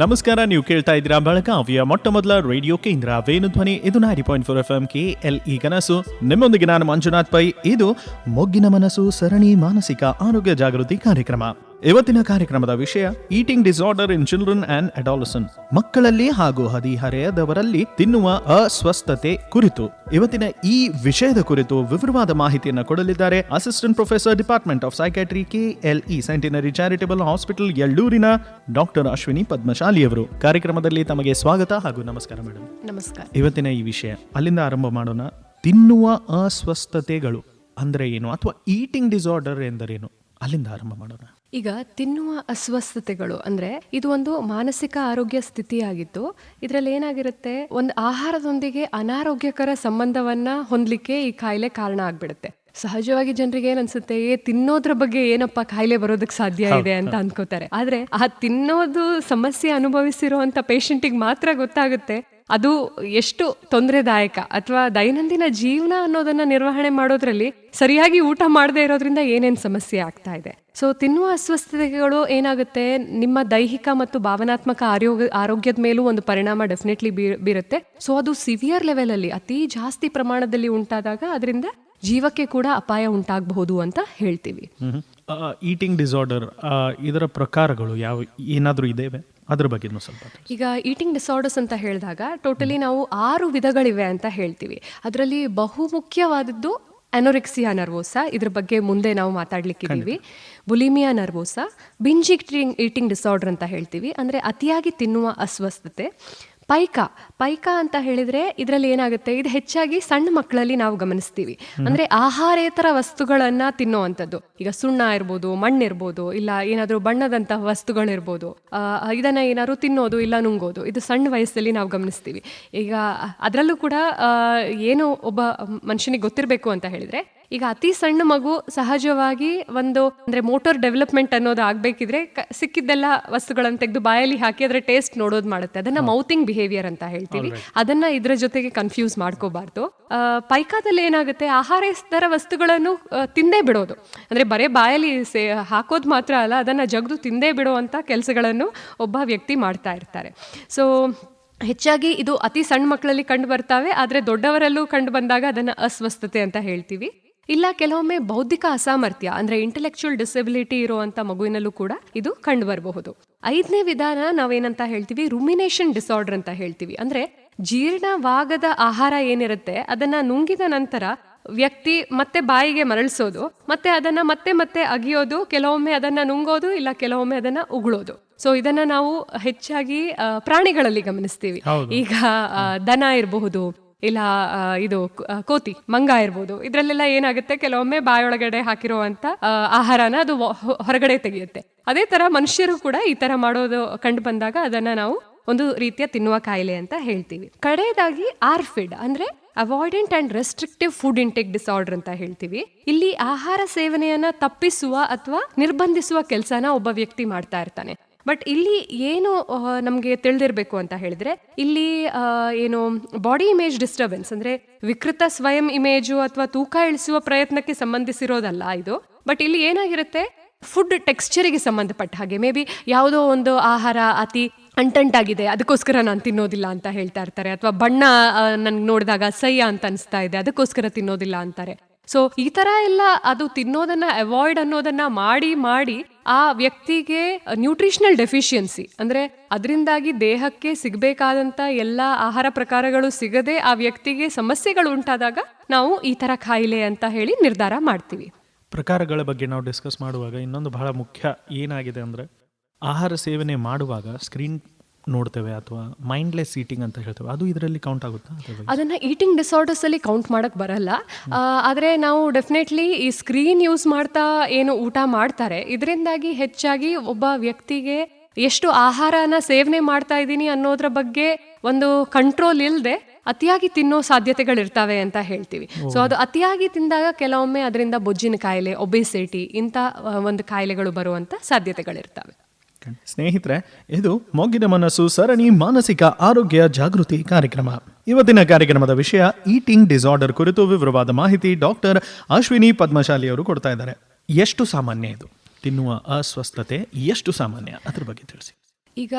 ನಮಸ್ಕಾರ, ನೀವು ಕೇಳ್ತಾ ಇದ್ದೀರಾ ಬೆಳಗಾವಿಯ ಮೊಟ್ಟ ಮೊದಲ ರೇಡಿಯೋ ಕೇಂದ್ರ ವೇಣುಧ್ವನಿ. ಇದು ninety point four F M K L E ಕನಸು. ನಿಮ್ಮೊಂದಿಗೆ ನಾನು ಮಂಜುನಾಥ್ ಪೈ. ಇದು ಮೊಗ್ಗಿನ ಮನಸ್ಸು, ಸರಣಿ ಮಾನಸಿಕ ಆರೋಗ್ಯ ಜಾಗೃತಿ ಕಾರ್ಯಕ್ರಮ. ಇವತ್ತಿನ ಕಾರ್ಯಕ್ರಮದ ವಿಷಯ eating disorder in children and adolescence ಮಕ್ಕಳಲ್ಲಿ ಹಾಗೂ ಹದಿಹರೆಯದವರಲ್ಲಿ ತಿನ್ನುವ ಅಸ್ವಸ್ಥತೆ ಕುರಿತು. ಇವತ್ತಿನ ಈ ವಿಷಯದ ಕುರಿತು ವಿವರವಾದ ಮಾಹಿತಿಯನ್ನು ಕೊಡಲಿದ್ದಾರೆ assistant professor department of psychiatry KLE centenary charitable hospital ಯಳ್ಳೂರಿನ doctor Ashwini Padmashali ಅವರು ಕಾರ್ಯಕ್ರಮದಲ್ಲಿ ತಮಗೆ ಸ್ವಾಗತ ಹಾಗೂ ನಮಸ್ಕಾರ ಮೇಡಮ್ ನಮಸ್ಕಾರ. ಇವತ್ತಿನ ಈ ವಿಷಯ ಅಲ್ಲಿಂದ ಆರಂಭ ಮಾಡೋಣ. ತಿನ್ನುವ ಅಸ್ವಸ್ಥತೆಗಳು ಅಂದ್ರೆ ಏನು? ಅಥವಾ ಈಟಿಂಗ್ ಡಿಸಾರ್ಡರ್ ಎಂದರೇನು? ಅಲ್ಲಿಂದ ಆರಂಭ ಮಾಡೋಣ. ಈಗ ತಿನ್ನುವ ಅಸ್ವಸ್ಥತೆಗಳು ಅಂದ್ರೆ ಇದು ಒಂದು ಮಾನಸಿಕ ಆರೋಗ್ಯ ಸ್ಥಿತಿಯಾಗಿತ್ತು ಇದರಲ್ಲಿ ಏನಾಗಿರುತ್ತೆ? ಒಂದು ಆಹಾರದೊಂದಿಗೆ ಅನಾರೋಗ್ಯಕರ ಸಂಬಂಧವನ್ನ ಹೊಂದಲಿಕ್ಕೆ ಈ ಕಾಯಿಲೆ ಕಾರಣ ಆಗ್ಬಿಡುತ್ತೆ. ಸಹಜವಾಗಿ ಜನರಿಗೆ ಏನ್ ಅನ್ಸುತ್ತೆ? ಏ ತಿನ್ನೋದ್ರ ಬಗ್ಗೆ ಏನಪ್ಪ ಕಾಯಿಲೆ ಬರೋದಕ್ಕೆ ಸಾಧ್ಯ ಇದೆ ಅಂತ ಅನ್ಕೋತಾರೆ. ಆದ್ರೆ ಆ ತಿನ್ನೋದು ಸಮಸ್ಯೆ ಅನುಭವಿಸಿರುವಂತ ಪೇಷಂಟಿಗೆ ಮಾತ್ರ ಗೊತ್ತಾಗುತ್ತೆ. ಅದು ಎಷ್ಟು ತೊಂದರೆದಾಯಕ ಅಥವಾ ದೈನಂದಿನ ಜೀವನ ಅನ್ನೋದನ್ನ ನಿರ್ವಹಣೆ ಮಾಡೋದ್ರಲ್ಲಿ ಸರಿಯಾಗಿ ಊಟ ಮಾಡದೇ ಇರೋದ್ರಿಂದ ಏನೇನ್ ಸಮಸ್ಯೆ ಆಗ್ತಾ ಇದೆ? ಸೊ ತಿನ್ನುವ ಅಸ್ವಸ್ಥತೆಗಳು ಏನಾಗುತ್ತೆ? ನಿಮ್ಮ ದೈಹಿಕ ಮತ್ತು ಭಾವನಾತ್ಮಕ ಆರೋಗ್ಯ, ಆರೋಗ್ಯದ ಮೇಲೂ ಒಂದು ಪರಿಣಾಮ ಡೆಫಿನೆಟ್ಲಿ ಬೀರುತ್ತೆ. ಸೊ ಅದು ಸಿವಿಯರ್ ಲೆವೆಲಲ್ಲಿ ಅತಿ ಜಾಸ್ತಿ ಪ್ರಮಾಣದಲ್ಲಿ ಉಂಟಾದಾಗ ಅದರಿಂದ ಜೀವಕ್ಕೆ ಕೂಡ ಅಪಾಯ ಉಂಟಾಗಬಹುದು ಅಂತ ಹೇಳ್ತೀವಿ. ಈಟಿಂಗ್ ಡಿಸಾರ್ಡರ್ ಇದರ ಪ್ರಕಾರಗಳು ಯಾವ, ಏನಾದರೂ ಇದೇವೆ? ಅದ್ರ ಬಗ್ಗೆ ಸ್ವಲ್ಪ ಈಗ ಈಟಿಂಗ್ ಡಿಸಾರ್ಡರ್ಸ್ ಅಂತ ಹೇಳಿದಾಗ ಟೋಟಲಿ ನಾವು ಆರು ವಿಧಗಳಿವೆ ಅಂತ ಹೇಳ್ತೀವಿ. ಅದರಲ್ಲಿ ಬಹುಮುಖ್ಯವಾದದ್ದು ಅನೋರೆಕ್ಸಿಯಾ ನರ್ವೋಸಾ ಇದ್ರ ಬಗ್ಗೆ ಮುಂದೆ ನಾವು ಮಾತಾಡ್ಲಿಕ್ಕಿದ್ದೀವಿ. Bulimia nervosa binge eating eating disorder ಅಂತ ಹೇಳ್ತೀವಿ. ಅಂದ್ರೆ ಅತಿಯಾಗಿ ತಿನ್ನುವ ಅಸ್ವಸ್ಥತೆ. ಪೈಕ ಪೈಕ ಅಂತ ಹೇಳಿದ್ರೆ ಇದರಲ್ಲಿ ಏನಾಗುತ್ತೆ? ಇದು ಹೆಚ್ಚಾಗಿ ಸಣ್ಣ ಮಕ್ಕಳಲ್ಲಿ ನಾವು ಗಮನಿಸ್ತೀವಿ. ಅಂದ್ರೆ ಆಹಾರೇತರ ವಸ್ತುಗಳನ್ನ ತಿನ್ನುವಂಥದ್ದು. ಈಗ ಸುಣ್ಣ ಇರ್ಬೋದು ಮಣ್ಣಿರ್ಬೋದು ಇಲ್ಲ ಏನಾದರೂ ಬಣ್ಣದಂತಹ ವಸ್ತುಗಳಿರ್ಬೋದು. ಇದನ್ನು ಏನಾದ್ರು ತಿನ್ನೋದು ಇಲ್ಲ ನುಂಗೋದು. ಇದು ಸಣ್ಣ ವಯಸ್ಸಲ್ಲಿ ನಾವು ಗಮನಿಸ್ತೀವಿ. ಈಗ ಅದರಲ್ಲೂ ಕೂಡ ಏನು ಒಬ್ಬ ಮನುಷ್ಯನಿಗೆ ಗೊತ್ತಿರಬೇಕು ಅಂತ ಹೇಳಿದ್ರೆ ಈಗ ಅತಿ ಸಣ್ಣ ಮಗು ಸಹಜವಾಗಿ ಒಂದು ಅಂದ್ರೆ ಮೋಟರ್ ಡೆವಲಪ್ಮೆಂಟ್ ಅನ್ನೋದು ಆಗ್ಬೇಕಿದ್ರೆ ಸಿಕ್ಕಿದ್ದೆಲ್ಲ ವಸ್ತುಗಳನ್ನು ತೆಗೆದು ಬಾಯಲ್ಲಿ ಹಾಕಿ ಅದ್ರ ಟೇಸ್ಟ್ ನೋಡೋದು ಮಾಡುತ್ತೆ. ಅದನ್ನ ಮೌತಿಂಗ್ ಬಿಹೇವಿಯರ್ ಅಂತ ಹೇಳ್ತೀವಿ. ಅದನ್ನ ಇದ್ರ ಜೊತೆಗೆ ಕನ್ಫ್ಯೂಸ್ ಮಾಡ್ಕೋಬಾರ್ದು. ಪೈಕಾದಲ್ಲಿ ಏನಾಗುತ್ತೆ ಆಹಾರೇತರ ವಸ್ತುಗಳನ್ನು ತಿಂದೇ ಬಿಡೋದು. ಅಂದ್ರೆ ಬರೇ ಬಾಯಲ್ಲಿ ಸೇ ಹಾಕೋದು ಮಾತ್ರ ಅಲ್ಲ ಅದನ್ನ ಜಗ್ದು ತಿಂದೇ ಬಿಡುವಂತ ಕೆಲಸಗಳನ್ನು ಒಬ್ಬ ವ್ಯಕ್ತಿ ಮಾಡ್ತಾ ಇರ್ತಾರೆ. ಸೊ ಹೆಚ್ಚಾಗಿ ಇದು ಅತಿ ಸಣ್ಣ ಮಕ್ಕಳಲ್ಲಿ ಕಂಡು ಬರ್ತಾವೆ ಆದರೆ ದೊಡ್ಡವರಲ್ಲೂ ಕಂಡು ಬಂದಾಗ ಅದನ್ನು ಅಸ್ವಸ್ಥತೆ ಅಂತ ಹೇಳ್ತೀವಿ. ಇಲ್ಲ ಕೆಲವೊಮ್ಮೆ ಬೌದ್ಧಿಕ ಅಸಾಮರ್ಥ್ಯ ಅಂದ್ರೆ ಇಂಟೆಲೆಕ್ಚುಯಲ್ ಡಿಸಬಿಲಿಟಿ ಇರುವಂತ ಮಗುವಿನಲ್ಲೂ ಕೂಡ ಇದು ಕಂಡು ಬರಬಹುದು ಐದನೇ ವಿಧಾನ ನಾವೇನಂತ ಹೇಳ್ತೀವಿ? ರುಮಿನೇಷನ್ ಡಿಸಾರ್ಡರ್ ಅಂತ ಹೇಳ್ತೀವಿ. ಅಂದ್ರೆ ಜೀರ್ಣವಾಗದ ಆಹಾರ ಏನಿರುತ್ತೆ ಅದನ್ನ ನುಂಗಿದ ನಂತರ ವ್ಯಕ್ತಿ ಮತ್ತೆ ಬಾಯಿಗೆ ಮರಳಿಸೋದು ಮತ್ತೆ ಅದನ್ನ ಮತ್ತೆ ಮತ್ತೆ ಅಗಿಯೋದು ಕೆಲವೊಮ್ಮೆ ಅದನ್ನ ನುಂಗೋದು ಇಲ್ಲ ಕೆಲವೊಮ್ಮೆ ಅದನ್ನ ಉಗುಳೋದು. ಸೊ ಇದನ್ನ ನಾವು ಹೆಚ್ಚಾಗಿ ಪ್ರಾಣಿಗಳಲ್ಲಿ ಗಮನಿಸ್ತೀವಿ. ಈಗ ದನ ಇರಬಹುದು ಇಲ್ಲ ಇದು ಕೋತಿ, ಮಂಗ ಇರ್ಬೋದು. ಇದ್ರಲ್ಲೆಲ್ಲ ಏನಾಗುತ್ತೆ? ಕೆಲವೊಮ್ಮೆ ಬಾಯೊಳಗಡೆ ಹಾಕಿರುವಂತ ಆಹಾರನ ಅದು ಹೊರಗಡೆ ತೆಗೆಯುತ್ತೆ. ಅದೇ ತರ ಮನುಷ್ಯರು ಕೂಡ ಈ ತರ ಮಾಡೋದು ಕಂಡು ಬಂದಾಗ ಅದನ್ನ ನಾವು ಒಂದು ರೀತಿಯ ತಿನ್ನುವ ಕಾಯಿಲೆ ಅಂತ ಹೇಳ್ತೀವಿ. ಕಡೆಯದಾಗಿ ಆರ್ಫಿಡ್ ಅಂದ್ರೆ avoidant and restrictive food intake disorder ಅಂತ ಹೇಳ್ತೀವಿ. ಇಲ್ಲಿ ಆಹಾರ ಸೇವನೆಯನ್ನ ತಪ್ಪಿಸುವ ಅಥವಾ ನಿರ್ಬಂಧಿಸುವ ಕೆಲಸನ ಒಬ್ಬ ವ್ಯಕ್ತಿ ಮಾಡ್ತಾ ಇರ್ತಾನೆ. ಬಟ್ ಇಲ್ಲಿ ಏನು ನಮಗೆ ತಿಳಿದಿರಬೇಕು ಅಂತ ಹೇಳಿದ್ರೆ, ಇಲ್ಲಿ ಏನು ಬಾಡಿ ಇಮೇಜ್ ಡಿಸ್ಟರ್ಬೆನ್ಸ್ ಅಂದ್ರೆ ವಿಕೃತ ಸ್ವಯಂ ಇಮೇಜು ಅಥವಾ ತೂಕ ಇಳಿಸುವ ಪ್ರಯತ್ನಕ್ಕೆ ಸಂಬಂಧಿಸಿರೋದಲ್ಲ ಇದು. ಬಟ್ ಇಲ್ಲಿ ಏನಾಗಿರುತ್ತೆ? ಫುಡ್ ಟೆಕ್ಸ್ಚರಿಗೆ ಸಂಬಂಧಪಟ್ಟ ಹಾಗೆ. ಮೇ ಬಿ ಯಾವುದೋ ಒಂದು ಆಹಾರ ಅತಿ ಅಂಟಂಟಾಗಿದೆ ಅದಕ್ಕೋಸ್ಕರ ನಾನು ತಿನ್ನೋದಿಲ್ಲ ಅಂತ ಹೇಳ್ತಾ ಇರ್ತಾರೆ. ಅಥವಾ ಬಣ್ಣ ನನ್ಗೆ ನೋಡಿದಾಗ ಸಹ್ಯ ಅಂತ ಅನಿಸ್ತಾ ಇದೆ, ಅದಕ್ಕೋಸ್ಕರ ತಿನ್ನೋದಿಲ್ಲ ಅಂತಾರೆ. ಸೊ ಈ ತರ ಎಲ್ಲ ಅದು ತಿನ್ನೋದನ್ನ ಅವಾಯ್ಡ್ ಅನ್ನೋದನ್ನ ಮಾಡಿ ಮಾಡಿ ಆ ವ್ಯಕ್ತಿಗೆ ನ್ಯೂಟ್ರಿಷನಲ್ ಡೆಫಿಷಿಯನ್ಸಿ ಅಂದ್ರೆ ಅದರಿಂದಾಗಿ ದೇಹಕ್ಕೆ ಸಿಗಬೇಕಾದಂತ ಎಲ್ಲ ಆಹಾರ ಪ್ರಕಾರಗಳು ಸಿಗದೆ ಆ ವ್ಯಕ್ತಿಗೆ ಸಮಸ್ಯೆಗಳು ಉಂಟಾದಾಗ ನಾವು ಈ ತರ ಕಾಯಿಲೆ ಅಂತ ಹೇಳಿ ನಿರ್ಧಾರ ಮಾಡ್ತೀವಿ. ಪ್ರಕಾರಗಳ ಬಗ್ಗೆ ನಾವು ಡಿಸ್ಕಸ್ ಮಾಡುವಾಗ ಇನ್ನೊಂದು ಬಹಳ ಮುಖ್ಯ ಏನಾಗಿದೆ ಅಂದ್ರೆ ಆಹಾರ ಸೇವನೆ ಮಾಡುವಾಗ ಸ್ಕ್ರೀನ್ ನೋಡ್ತೇವೆ ಅಥವಾ ಮೈಂಡ್ಲೆಸ್ ಈಟಿಂಗ್ ಅಂತ ಹೇಳ್ತೇವೆ. ಅದು ಇದರಲ್ಲಿ ಕೌಂಟ್ ಆಗುತ್ತಾ ಅದನ್ನು ಈಟಿಂಗ್ ಡಿಸಾರ್ಡರ್ಸ್ ಅಲ್ಲಿ ಕೌಂಟ್ ಮಾಡಕ್ ಬರಲ್ಲ. ಆದರೆ ನಾವು ಡೆಫಿನೆಟ್ಲಿ ಈ ಸ್ಕ್ರೀನ್ ಯೂಸ್ ಮಾಡ್ತಾ ಏನು ಊಟ ಮಾಡ್ತಾರೆ. ಇದರಿಂದಾಗಿ ಹೆಚ್ಚಾಗಿ ಒಬ್ಬ ವ್ಯಕ್ತಿಗೆ ಎಷ್ಟು ಆಹಾರನ ಸೇವನೆ ಮಾಡ್ತಾ ಇದ್ದೀನಿ ಅನ್ನೋದ್ರ ಬಗ್ಗೆ ಒಂದು ಕಂಟ್ರೋಲ್ ಇಲ್ಲದೆ ಅತಿಯಾಗಿ ತಿನ್ನೋ ಸಾಧ್ಯತೆಗಳಿರ್ತವೆ ಅಂತ ಹೇಳ್ತೀವಿ. ಸೊ ಅದು ಅತಿಯಾಗಿ ತಿಂದಾಗ ಕೆಲವೊಮ್ಮೆ ಅದರಿಂದ ಬೊಜ್ಜಿನ ಕಾಯಿಲೆ ಒಬೆಸಿಟಿ ಇಂಥ ಒಂದು ಕಾಯಿಲೆಗಳು ಬರುವಂತ ಸಾಧ್ಯತೆಗಳಿರ್ತವೆ. ಸ್ನೇಹಿತರೆ ಇದು ಮೊಗ್ಗಿನ ಮನಸ್ಸು ಸರಣಿ ಮಾನಸಿಕ ಆರೋಗ್ಯ ಜಾಗೃತಿ ಕಾರ್ಯಕ್ರಮ. ಇವತ್ತಿನ ಕಾರ್ಯಕ್ರಮದ ವಿಷಯ ಈಟಿಂಗ್ ಡಿಸಾರ್ಡರ್ ಕುರಿತು ವಿವರವಾದ ಮಾಹಿತಿ ಡಾಕ್ಟರ್ ಅಶ್ವಿನಿ ಪದ್ಮಶಾಲಿ ಅವರು ಕೊಡ್ತಾ ಇದ್ದಾರೆ. ಎಷ್ಟು ಸಾಮಾನ್ಯ ಇದು? ತಿನ್ನುವ ಅಸ್ವಸ್ಥತೆ ಎಷ್ಟು ಸಾಮಾನ್ಯ? ಅದ್ರ ಬಗ್ಗೆ ತಿಳಿಸಿ. ಈಗ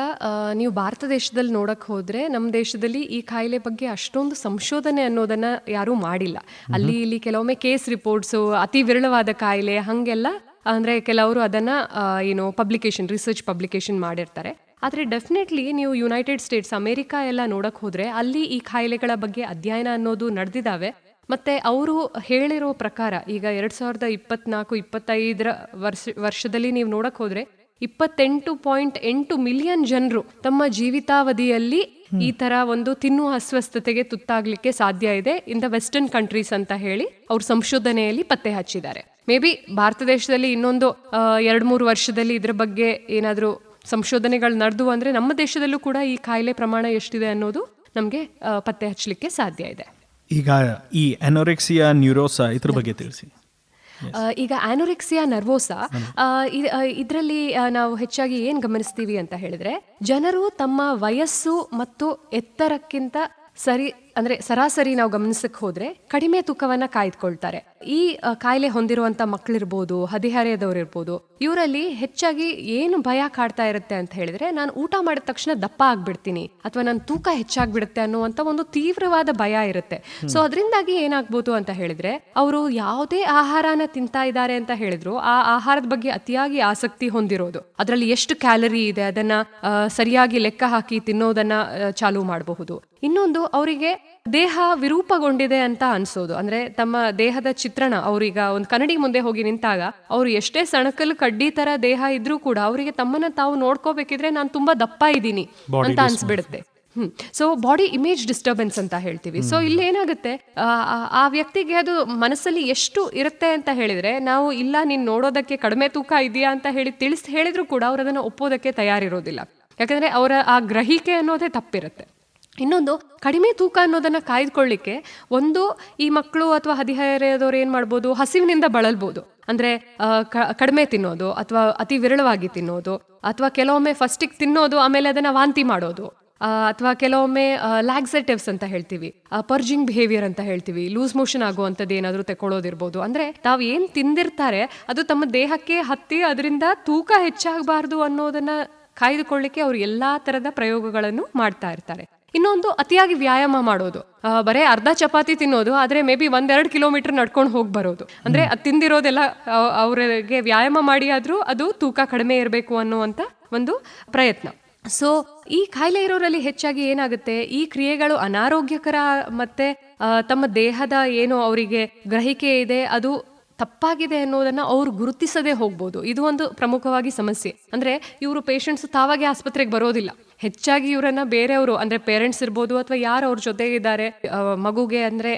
ನೀವು ಭಾರತ ದೇಶದಲ್ಲಿ ನೋಡಕ್ಕೆ ಹೋದರೆ ನಮ್ಮ ದೇಶದಲ್ಲಿ ಈ ಕಾಯಿಲೆ ಬಗ್ಗೆ ಅಷ್ಟೊಂದು ಸಂಶೋಧನೆ ಅನ್ನೋದನ್ನು ಯಾರೂ ಮಾಡಿಲ್ಲ. ಅಲ್ಲಿ ಇಲ್ಲಿ ಕೆಲವೊಮ್ಮೆ ಕೇಸ್ ರಿಪೋರ್ಟ್ಸು ಅತಿ ವಿರಳವಾದ ಕಾಯಿಲೆ ಹಂಗೆಲ್ಲ ಅಂದ್ರೆ ಕೆಲವರು ಅದನ್ನು ಏನು ಪಬ್ಲಿಕೇಶನ್ ರಿಸರ್ಚ್ ಪಬ್ಲಿಕೇಶನ್ ಮಾಡಿರ್ತಾರೆ. ಆದರೆ ಡೆಫಿನೆಟ್ಲಿ ನೀವು ಯುನೈಟೆಡ್ ಸ್ಟೇಟ್ಸ್ ಅಮೇರಿಕಾ ಎಲ್ಲ ನೋಡಕ್ಕೆ ಹೋದರೆ ಅಲ್ಲಿ ಈ ಕಾಯಿಲೆಗಳ ಬಗ್ಗೆ ಅಧ್ಯಯನ ಅನ್ನೋದು ನಡೆದಿದ್ದಾವೆ ಮತ್ತೆ ಅವರು ಹೇಳಿರೋ ಪ್ರಕಾರ ಈಗ ಎರಡು ಸಾವಿರದ ಇಪ್ಪತ್ನಾಲ್ಕು ಇಪ್ಪತ್ತೈದರ ವರ್ಷ ವರ್ಷದಲ್ಲಿ ನೀವು ನೋಡಕ್ಕೆ ಹೋದರೆ ಇಪ್ಪತ್ತೆಂಟು ಪಾಯಿಂಟ್ ಎಂಟು ಮಿಲಿಯನ್ ಜನರು ತಮ್ಮ ಜೀವಿತಾವಧಿಯಲ್ಲಿ ಈ ತರ ಒಂದು ತಿನ್ನುವ ಅಸ್ವಸ್ಥತೆಗೆ ತುತ್ತಾಗ್ಲಿಕ್ಕೆ ಸಾಧ್ಯ ಇದೆ. ಇನ್ ದ ವೆಸ್ಟರ್ನ್ ಕಂಟ್ರೀಸ್ ಅಂತ ಹೇಳಿ ಅವ್ರ ಸಂಶೋಧನೆಯಲ್ಲಿ ಪತ್ತೆ ಹಚ್ಚಿದ್ದಾರೆ. ಮೇ ಬಿ ಭಾರತ ದೇಶದಲ್ಲಿ ಇನ್ನೊಂದು ಎರಡು ಮೂರು ವರ್ಷದಲ್ಲಿ ಇದರ ಬಗ್ಗೆ ಏನಾದರೂ ಸಂಶೋಧನೆಗಳು ನಡೆದು ಅಂದ್ರೆ ನಮ್ಮ ದೇಶದಲ್ಲೂ ಕೂಡ ಈ ಕಾಯಿಲೆ ಪ್ರಮಾಣ ಎಷ್ಟಿದೆ ಅನ್ನೋದು ನಮಗೆ ಪತ್ತೆ ಹಚ್ಚಲಿಕ್ಕೆ ಸಾಧ್ಯ ಇದೆ. ಈಗ ಈ ಅನೋರೆಕ್ಸಿಯಾ ನ್ಯೂರೋಸಾ ಇದ್ರ ಬಗ್ಗೆ ತಿಳಿಸಿ. ಈಗ ಆನೋರೆಕ್ಸಿಯಾ ನರ್ವೋಸಾ ಇದರಲ್ಲಿ ನಾವು ಹೆಚ್ಚಾಗಿ ಏನ್ ಗಮನಿಸ್ತೀವಿ ಅಂತ ಹೇಳಿದ್ರೆ ಜನರು ತಮ್ಮ ವಯಸ್ಸು ಮತ್ತು ಎತ್ತರಕ್ಕಿಂತ ಸರಿ ಅಂದ್ರೆ ಸರಾಸರಿ ನಾವು ಗಮನಿಸಕ್ ಹೋದ್ರೆ ಕಡಿಮೆ ತೂಕವನ್ನ ಕಾಯ್ದುಕೊಳ್ತಾರೆ. ಈ ಕಾಯಿಲೆ ಹೊಂದಿರುವಂತ ಮಕ್ಕಳಿರ್ಬೋದು ಹದಿಹರೆಯದವ್ರಿರ್ಬೋದು ಇವರಲ್ಲಿ ಹೆಚ್ಚಾಗಿ ಏನು ಭಯ ಕಾಡ್ತಾ ಇರುತ್ತೆ ಅಂತ ಹೇಳಿದ್ರೆ ನಾನು ಊಟ ಮಾಡಿದ ತಕ್ಷಣ ದಪ್ಪ ಆಗ್ಬಿಡ್ತೀನಿ ಅಥವಾ ನನ್ನ ತೂಕ ಹೆಚ್ಚಾಗ್ಬಿಡುತ್ತೆ ಅನ್ನುವಂತ ಒಂದು ತೀವ್ರವಾದ ಭಯ ಇರುತ್ತೆ. ಸೊ ಅದರಿಂದಾಗಿ ಏನಾಗ್ಬೋದು ಅಂತ ಹೇಳಿದ್ರೆ ಅವರು ಯಾವುದೇ ಆಹಾರನ ತಿಂತಾ ಇದ್ದಾರೆ ಅಂತ ಹೇಳಿದ್ರು ಆ ಆಹಾರದ ಬಗ್ಗೆ ಅತಿಯಾಗಿ ಆಸಕ್ತಿ ಹೊಂದಿರೋದು. ಅದರಲ್ಲಿ ಎಷ್ಟು ಕ್ಯಾಲರಿ ಇದೆ ಅದನ್ನ ಸರಿಯಾಗಿ ಲೆಕ್ಕ ಹಾಕಿ ತಿನ್ನೋದನ್ನ ಚಾಲೂ ಮಾಡಬಹುದು. ಇನ್ನೊಂದು ಅವರಿಗೆ ದೇಹ ವಿರೂಪಗೊಂಡಿದೆ ಅಂತ ಅನ್ಸೋದು. ಅಂದ್ರೆ ತಮ್ಮ ದೇಹದ ಚಿತ್ರಣ ಅವ್ರೀಗ ಒಂದು ಕನ್ನಡಿ ಮುಂದೆ ಹೋಗಿ ನಿಂತಾಗ ಅವ್ರು ಎಷ್ಟೇ ಸಣಕಲ್ ಕಡ್ಡಿ ತರ ದೇಹ ಇದ್ರೂ ಕೂಡ ಅವರಿಗೆ ತಮ್ಮನ್ನ ತಾವು ನೋಡ್ಕೋಬೇಕಿದ್ರೆ ನಾನು ತುಂಬಾ ದಪ್ಪ ಇದ್ದೀನಿ ಅಂತ ಅನ್ಸ್ಬಿಡುತ್ತೆ. Hmm. So body image disturbance ಅಂತ ಹೇಳ್ತೀವಿ. ಸೊ ಇಲ್ಲಿ ಏನಾಗುತ್ತೆ? ಆ, ವ್ಯಕ್ತಿಗೆ ಅದು ಮನಸ್ಸಲ್ಲಿ ಎಷ್ಟು ಇರುತ್ತೆ ಅಂತ ಹೇಳಿದ್ರೆ ನಾವು ಇಲ್ಲ ನೀನ್ ನೋಡೋದಕ್ಕೆ ಕಡಿಮೆ ತೂಕ ಇದೆಯಾ ಅಂತ ಹೇಳಿ ತಿಳಿಸ್ ಹೇಳಿದ್ರು ಕೂಡ ಅವ್ರು ಅದನ್ನ ಒಪ್ಪೋದಕ್ಕೆ ತಯಾರಿರೋದಿಲ್ಲ. ಯಾಕಂದ್ರೆ ಅವರ ಆ ಗ್ರಹಿಕೆ ಅನ್ನೋದೇ ತಪ್ಪಿರುತ್ತೆ. ಇನ್ನೊಂದು, ಕಡಿಮೆ ತೂಕ ಅನ್ನೋದನ್ನು ಕಾಯ್ದುಕೊಳ್ಳಿಕ್ಕೆ ಒಂದು ಈ ಮಕ್ಕಳು ಅಥವಾ ಹದಿಹರೆಯದವರು ಏನು ಮಾಡ್ಬೋದು? ಹಸಿವಿನಿಂದ ಬಳಲ್ಬೋದು. ಅಂದರೆ ಕಡಿಮೆ ತಿನ್ನೋದು ಅಥವಾ ಅತಿ ವಿರಳವಾಗಿ ತಿನ್ನೋದು ಅಥವಾ ಕೆಲವೊಮ್ಮೆ ಫಸ್ಟಿಗೆ ತಿನ್ನೋದು, ಆಮೇಲೆ ಅದನ್ನು ವಾಂತಿ ಮಾಡೋದು ಅಥವಾ ಕೆಲವೊಮ್ಮೆ ಲ್ಯಾಕ್ಸೆಟಿವ್ಸ್ ಅಂತ ಹೇಳ್ತೀವಿ ಪರ್ಜಿಂಗ್ ಬಿಹೇವಿಯರ್ ಅಂತ ಹೇಳ್ತೀವಿ ಲೂಸ್ ಮೋಷನ್ ಆಗುವಂಥದ್ದು ಏನಾದರೂ ತಗೊಳ್ಳೋದಿರ್ಬೋದು ಅಂದರೆ, ತಾವು ಏನು ತಿಂದಿರ್ತಾರೆ, ಅದು ತಮ್ಮ ದೇಹಕ್ಕೆ ಹತ್ತಿ ಅದರಿಂದ ತೂಕ ಹೆಚ್ಚಾಗಬಾರ್ದು ಅನ್ನೋದನ್ನು ಕಾಯ್ದುಕೊಳ್ಳಿಕ್ಕೆ ಅವರು ಎಲ್ಲಾ ತರದ ಪ್ರಯೋಗಗಳನ್ನು ಮಾಡ್ತಾ ಇರ್ತಾರೆ. ಇನ್ನೊಂದು ಅತಿಯಾಗಿ ವ್ಯಾಯಾಮ ಮಾಡೋದು. ಬರೇ ಅರ್ಧ ಚಪಾತಿ ತಿನ್ನೋದು ಆದ್ರೆ ಮೇ ಬಿ ಒಂದೆರಡು ಕಿಲೋಮೀಟರ್ ನಡ್ಕೊಂಡು ಹೋಗಿ ಬರೋದು. ಅಂದ್ರೆ ಅದು ತಿಂದಿರೋದೆಲ್ಲ ಅವರಿಗೆ ವ್ಯಾಯಾಮ ಮಾಡಿ ಆದ್ರೂ ಅದು ತೂಕ ಕಡಿಮೆ ಇರಬೇಕು ಅನ್ನುವಂತ ಒಂದು ಪ್ರಯತ್ನ. ಸೊ ಈ ಕಾಯಿಲೆ ಇರೋರಲ್ಲಿ ಹೆಚ್ಚಾಗಿ ಏನಾಗುತ್ತೆ? ಈ ಕ್ರಿಯೆಗಳು ಅನಾರೋಗ್ಯಕರ ಮತ್ತೆ ತಮ್ಮ ದೇಹದ ಏನು ಅವರಿಗೆ ಗ್ರಹಿಕೆ ಇದೆ ಅದು ತಪ್ಪಾಗಿದೆ ಅನ್ನೋದನ್ನ ಅವ್ರು ಗುರುತಿಸದೆ ಹೋಗ್ಬೋದು. ಇದು ಒಂದು ಪ್ರಮುಖವಾಗಿ ಸಮಸ್ಯೆ. ಅಂದ್ರೆ ಇವರು ಪೇಷಂಟ್ಸ್ ತಾವಾಗೆ ಆಸ್ಪತ್ರೆಗೆ ಬರೋದಿಲ್ಲ. ಹೆಚ್ಚಾಗಿ ಇವರನ್ನ ಬೇರೆಯವರು, ಅಂದ್ರೆ ಪೇರೆಂಟ್ಸ್ ಇರ್ಬೋದು ಅಥವಾ ಯಾರು ಅವ್ರ ಜೊತೆಗಿದ್ದಾರೆ ಮಗುಗೆ ಅಂದ್ರೆ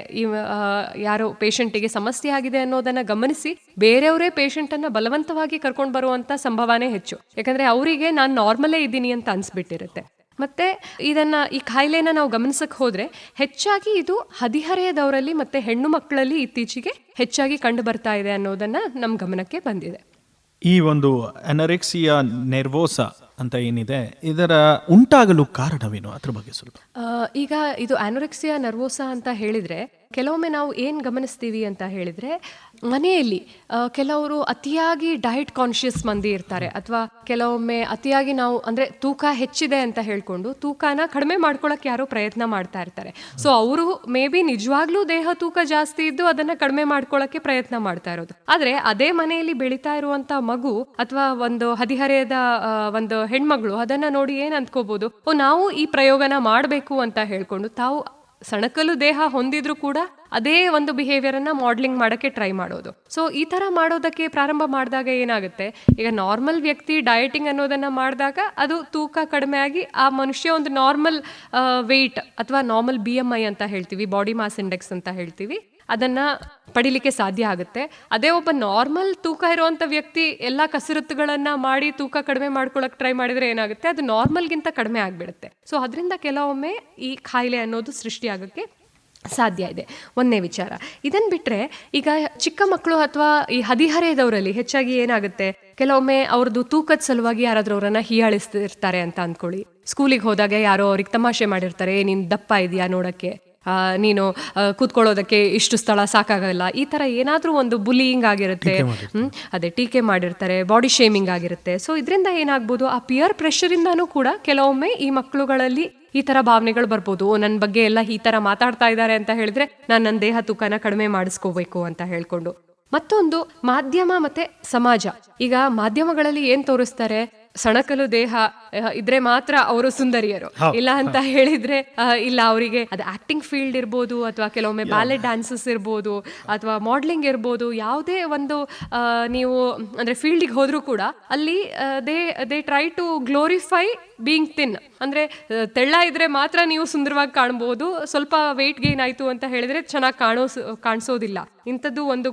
ಯಾರೋ ಪೇಷಂಟಿಗೆ ಸಮಸ್ಯೆ ಆಗಿದೆ ಅನ್ನೋದನ್ನ ಗಮನಿಸಿ ಬೇರೆಯವರೇ ಪೇಷಂಟನ್ನು ಬಲವಂತವಾಗಿ ಕರ್ಕೊಂಡು ಬರುವಂತ ಸಂಭವನೇ ಹೆಚ್ಚು. ಯಾಕಂದ್ರೆ ಅವರಿಗೆ ನಾನು ನಾರ್ಮಲೇ ಇದ್ದೀನಿ ಅಂತ ಅನ್ಸ್ಬಿಟ್ಟಿರುತ್ತೆ. ಮತ್ತೆ ಇದನ್ನ ಈ ಕಾಯಿಲೆನ ನಾವು ಗಮನಿಸಕ್ಕೆ ಹೋದರೆ ಹೆಚ್ಚಾಗಿ ಇದು ಹದಿಹರೆಯದವರಲ್ಲಿ ಮತ್ತೆ ಹೆಣ್ಣು ಮಕ್ಕಳಲ್ಲಿ ಇತ್ತೀಚೆಗೆ ಹೆಚ್ಚಾಗಿ ಕಂಡು ಬರ್ತಾ ಇದೆ ಅನ್ನೋದನ್ನ ನಮ್ಮ ಗಮನಕ್ಕೆ ಬಂದಿದೆ. ಈ ಒಂದು ಅನರೆಕ್ಸಿಯಾ ನೆರ್ವೋಸಾ ಅಂತ ಏನಿದೆ, ಇದರ ಉಂಟಾಗಲು ಕಾರಣವೇನು? ಅದ್ರ ಬಗ್ಗೆ ಸ್ವಲ್ಪ. ಈಗ ಇದು ಆನೊರೆಕ್ಸಿಯಾ ನರ್ವೋಸಾ ಅಂತ ಹೇಳಿದ್ರೆ, ಕೆಲವೊಮ್ಮೆ ನಾವು ಏನು ಗಮನಿಸ್ತೀವಿ ಅಂತ ಹೇಳಿದ್ರೆ, ಮನೆಯಲ್ಲಿ ಕೆಲವರು ಅತಿಯಾಗಿ ಡಯಟ್ ಕಾನ್ಶಿಯಸ್ ಮಂದಿ ಇರ್ತಾರೆ. ಅಥವಾ ಕೆಲವೊಮ್ಮೆ ಅತಿಯಾಗಿ ನಾವು, ಅಂದ್ರೆ ತೂಕ ಹೆಚ್ಚಿದೆ ಅಂತ ಹೇಳ್ಕೊಂಡು ತೂಕನ ಕಡಿಮೆ ಮಾಡ್ಕೊಳಕ್ ಯಾರೋ ಪ್ರಯತ್ನ ಮಾಡ್ತಾ ಇರ್ತಾರೆ. ಸೊ ಅವರು ಮೇ ಬಿ ನಿಜವಾಗ್ಲೂ ದೇಹ ತೂಕ ಜಾಸ್ತಿ ಇದ್ದು ಅದನ್ನ ಕಡಿಮೆ ಮಾಡ್ಕೊಳಕ್ಕೆ ಪ್ರಯತ್ನ ಮಾಡ್ತಾ ಇರೋದು. ಆದ್ರೆ ಅದೇ ಮನೆಯಲ್ಲಿ ಬೆಳೀತಾ ಇರುವಂತ ಮಗು, ಅಥವಾ ಒಂದು ಹದಿಹರೆಯದ ಒಂದು ಹೆಣ್ಮಗಳು, ಅದನ್ನ ನೋಡಿ ಏನ್ ಅಂದ್ಕೋಬಹುದು ಓ, ನಾವು ಈ ಪ್ರಯೋಗನ ಮಾಡಬೇಕು ಅಂತ ಹೇಳ್ಕೊಂಡು ತಾವು ಸಣಕಲು ದೇಹ ಹೊಂದಿದ್ರು ಕೂಡ ಅದೇ ಒಂದು ಬಿಹೇವಿಯರ್ ಅನ್ನ ಮಾಡ್ಲಿಂಗ್ ಮಾಡಕ್ಕೆ ಟ್ರೈ ಮಾಡೋದು. ಸೊ ಈ ತರ ಮಾಡೋದಕ್ಕೆ ಪ್ರಾರಂಭ ಮಾಡಿದಾಗ ಏನಾಗುತ್ತೆ? ಈಗ ನಾರ್ಮಲ್ ವ್ಯಕ್ತಿ ಡಯಟಿಂಗ್ ಅನ್ನೋದನ್ನ ಮಾಡಿದಾಗ ಅದು ತೂಕ ಕಡಿಮೆ ಆಗಿ ಆ ಮನುಷ್ಯ ಒಂದು ನಾರ್ಮಲ್ ವೆಯ್ಟ್ ಅಥವಾ ನಾರ್ಮಲ್ ಬಿ ಎಂ ಐ ಅಂತ ಹೇಳ್ತೀವಿ ಬಾಡಿ ಮಾಸ್ ಇಂಡೆಕ್ಸ್ ಅಂತ ಹೇಳ್ತೀವಿ. ಅದನ್ನ ಪಡಿಲಿಕ್ಕೆ ಸಾಧ್ಯ ಆಗುತ್ತೆ. ಅದೇ ಒಬ್ಬ ನಾರ್ಮಲ್ ತೂಕ ಇರುವಂತ ವ್ಯಕ್ತಿ ಎಲ್ಲ ಕಸರತ್ತುಗಳನ್ನ ಮಾಡಿ ತೂಕ ಕಡಿಮೆ ಮಾಡ್ಕೊಳಕ್ ಟ್ರೈ ಮಾಡಿದ್ರೆ ಏನಾಗುತ್ತೆ? ಅದು ನಾರ್ಮಲ್ಗಿಂತ ಕಡಿಮೆ ಆಗ್ಬಿಡುತ್ತೆ. ಸೊ ಅದರಿಂದ ಕೆಲವೊಮ್ಮೆ ಈ ಕಾಯಿಲೆ ಅನ್ನೋದು ಸೃಷ್ಟಿಯಾಗಕ್ಕೆ ಸಾಧ್ಯ ಇದೆ. ಒಂದನೇ ವಿಚಾರ. ಇದನ್ ಬಿಟ್ರೆ ಈಗ ಚಿಕ್ಕ ಮಕ್ಕಳು ಅಥವಾ ಈ ಹದಿಹರೆಯದವರಲ್ಲಿ ಹೆಚ್ಚಾಗಿ ಏನಾಗುತ್ತೆ? ಕೆಲವೊಮ್ಮೆ ಅವ್ರದ್ದು ತೂಕದ ಸಲುವಾಗಿ ಯಾರಾದ್ರೂ ಅವರನ್ನ ಹೀಯಾಳಿಸ್ತಿರ್ತಾರೆ ಅಂತ ಅನ್ಕೊಳ್ಳಿ ಸ್ಕೂಲಿಗೆ ಹೋದಾಗ ಯಾರೋ ಅವ್ರಿಗೆ ತಮಾಷೆ ಮಾಡಿರ್ತಾರೆ "ಏ, ನೀನ್ ದಪ್ಪ ಇದೆಯಾ ನೋಡಕ್ಕೆ? ನೀನು ಕೂತ್ಕೊಳ್ಳೋದಕ್ಕೆ ಇಷ್ಟು ಸ್ಥಳ ಸಾಕಾಗಲ್ಲ. ಈ ತರ ಏನಾದ್ರೂ ಒಂದು ಬುಲಿಯಿಂಗ್ ಆಗಿರುತ್ತೆ. ಹ್ಮ್? ಅದೇ ಟೀಕೆ ಮಾಡಿರ್ತಾರೆ ಬಾಡಿ ಶೇಮಿಂಗ್ ಆಗಿರುತ್ತೆ. ಸೊ ಇದರಿಂದ ಏನಾಗ್ಬೋದು? ಆ ಪಿಯರ್ ಪ್ರೆಷರಿಂದನೂ ಇಂದಾನು ಕೂಡ ಕೆಲವೊಮ್ಮೆ ಈ ಮಕ್ಕಳುಗಳಲ್ಲಿ ಈ ತರ ಭಾವನೆಗಳು ಬರ್ಬೋದು. ನನ್ನ ನನ್ ಬಗ್ಗೆ ಎಲ್ಲ ಈ ತರ ಮಾತಾಡ್ತಾ ಇದ್ದಾರೆ ಅಂತ ಹೇಳಿದ್ರೆ ನಾನು ನನ್ನ ದೇಹ ತೂಕನ ಕಡಿಮೆ ಮಾಡಿಸ್ಕೋಬೇಕು ಅಂತ ಹೇಳ್ಕೊಂಡು. ಮತ್ತೊಂದು ಮಾಧ್ಯಮ ಮತ್ತೆ ಸಮಾಜ. ಈಗ ಮಾಧ್ಯಮಗಳಲ್ಲಿ ಏನ್ ತೋರಿಸ್ತಾರೆ? ಸಣಕಲು ದೇಹ ಇದ್ರೆ ಮಾತ್ರ ಅವರು ಸುಂದರಿಯರು. ಇಲ್ಲ ಅಂತ ಹೇಳಿದ್ರೆ ಇಲ್ಲ ಅವರಿಗೆ ಅದು ಆಕ್ಟಿಂಗ್ ಫೀಲ್ಡ್ ಇರ್ಬೋದು ಅಥವಾ ಕೆಲವೊಮ್ಮೆ ಬ್ಯಾಲೆ ಡ್ಯಾನ್ಸಸ್ ಇರ್ಬೋದು ಅಥವಾ ಮಾಡ್ಲಿಂಗ್ ಇರ್ಬೋದು ಯಾವುದೇ ಒಂದು ನೀವು ಅಂದ್ರೆ ಫೀಲ್ಡಿಗೆ ಹೋದ್ರೂ ಕೂಡ ಅಲ್ಲಿ they they try to glorify being thin ಅಂದ್ರೆ ತೆಳ್ಳ ಇದ್ರೆ ಮಾತ್ರ ನೀವು ಸುಂದರವಾಗಿ ಕಾಣ್ಬೋದು ಸ್ವಲ್ಪ ವೆಯ್ಟ್ ಗೇನ್ ಆಯ್ತು ಅಂತ ಹೇಳಿದ್ರೆ ಚೆನ್ನಾಗಿ ಕಾಣೋ ಕಾಣಿಸೋದಿಲ್ಲ. ಇಂಥದ್ದು ಒಂದು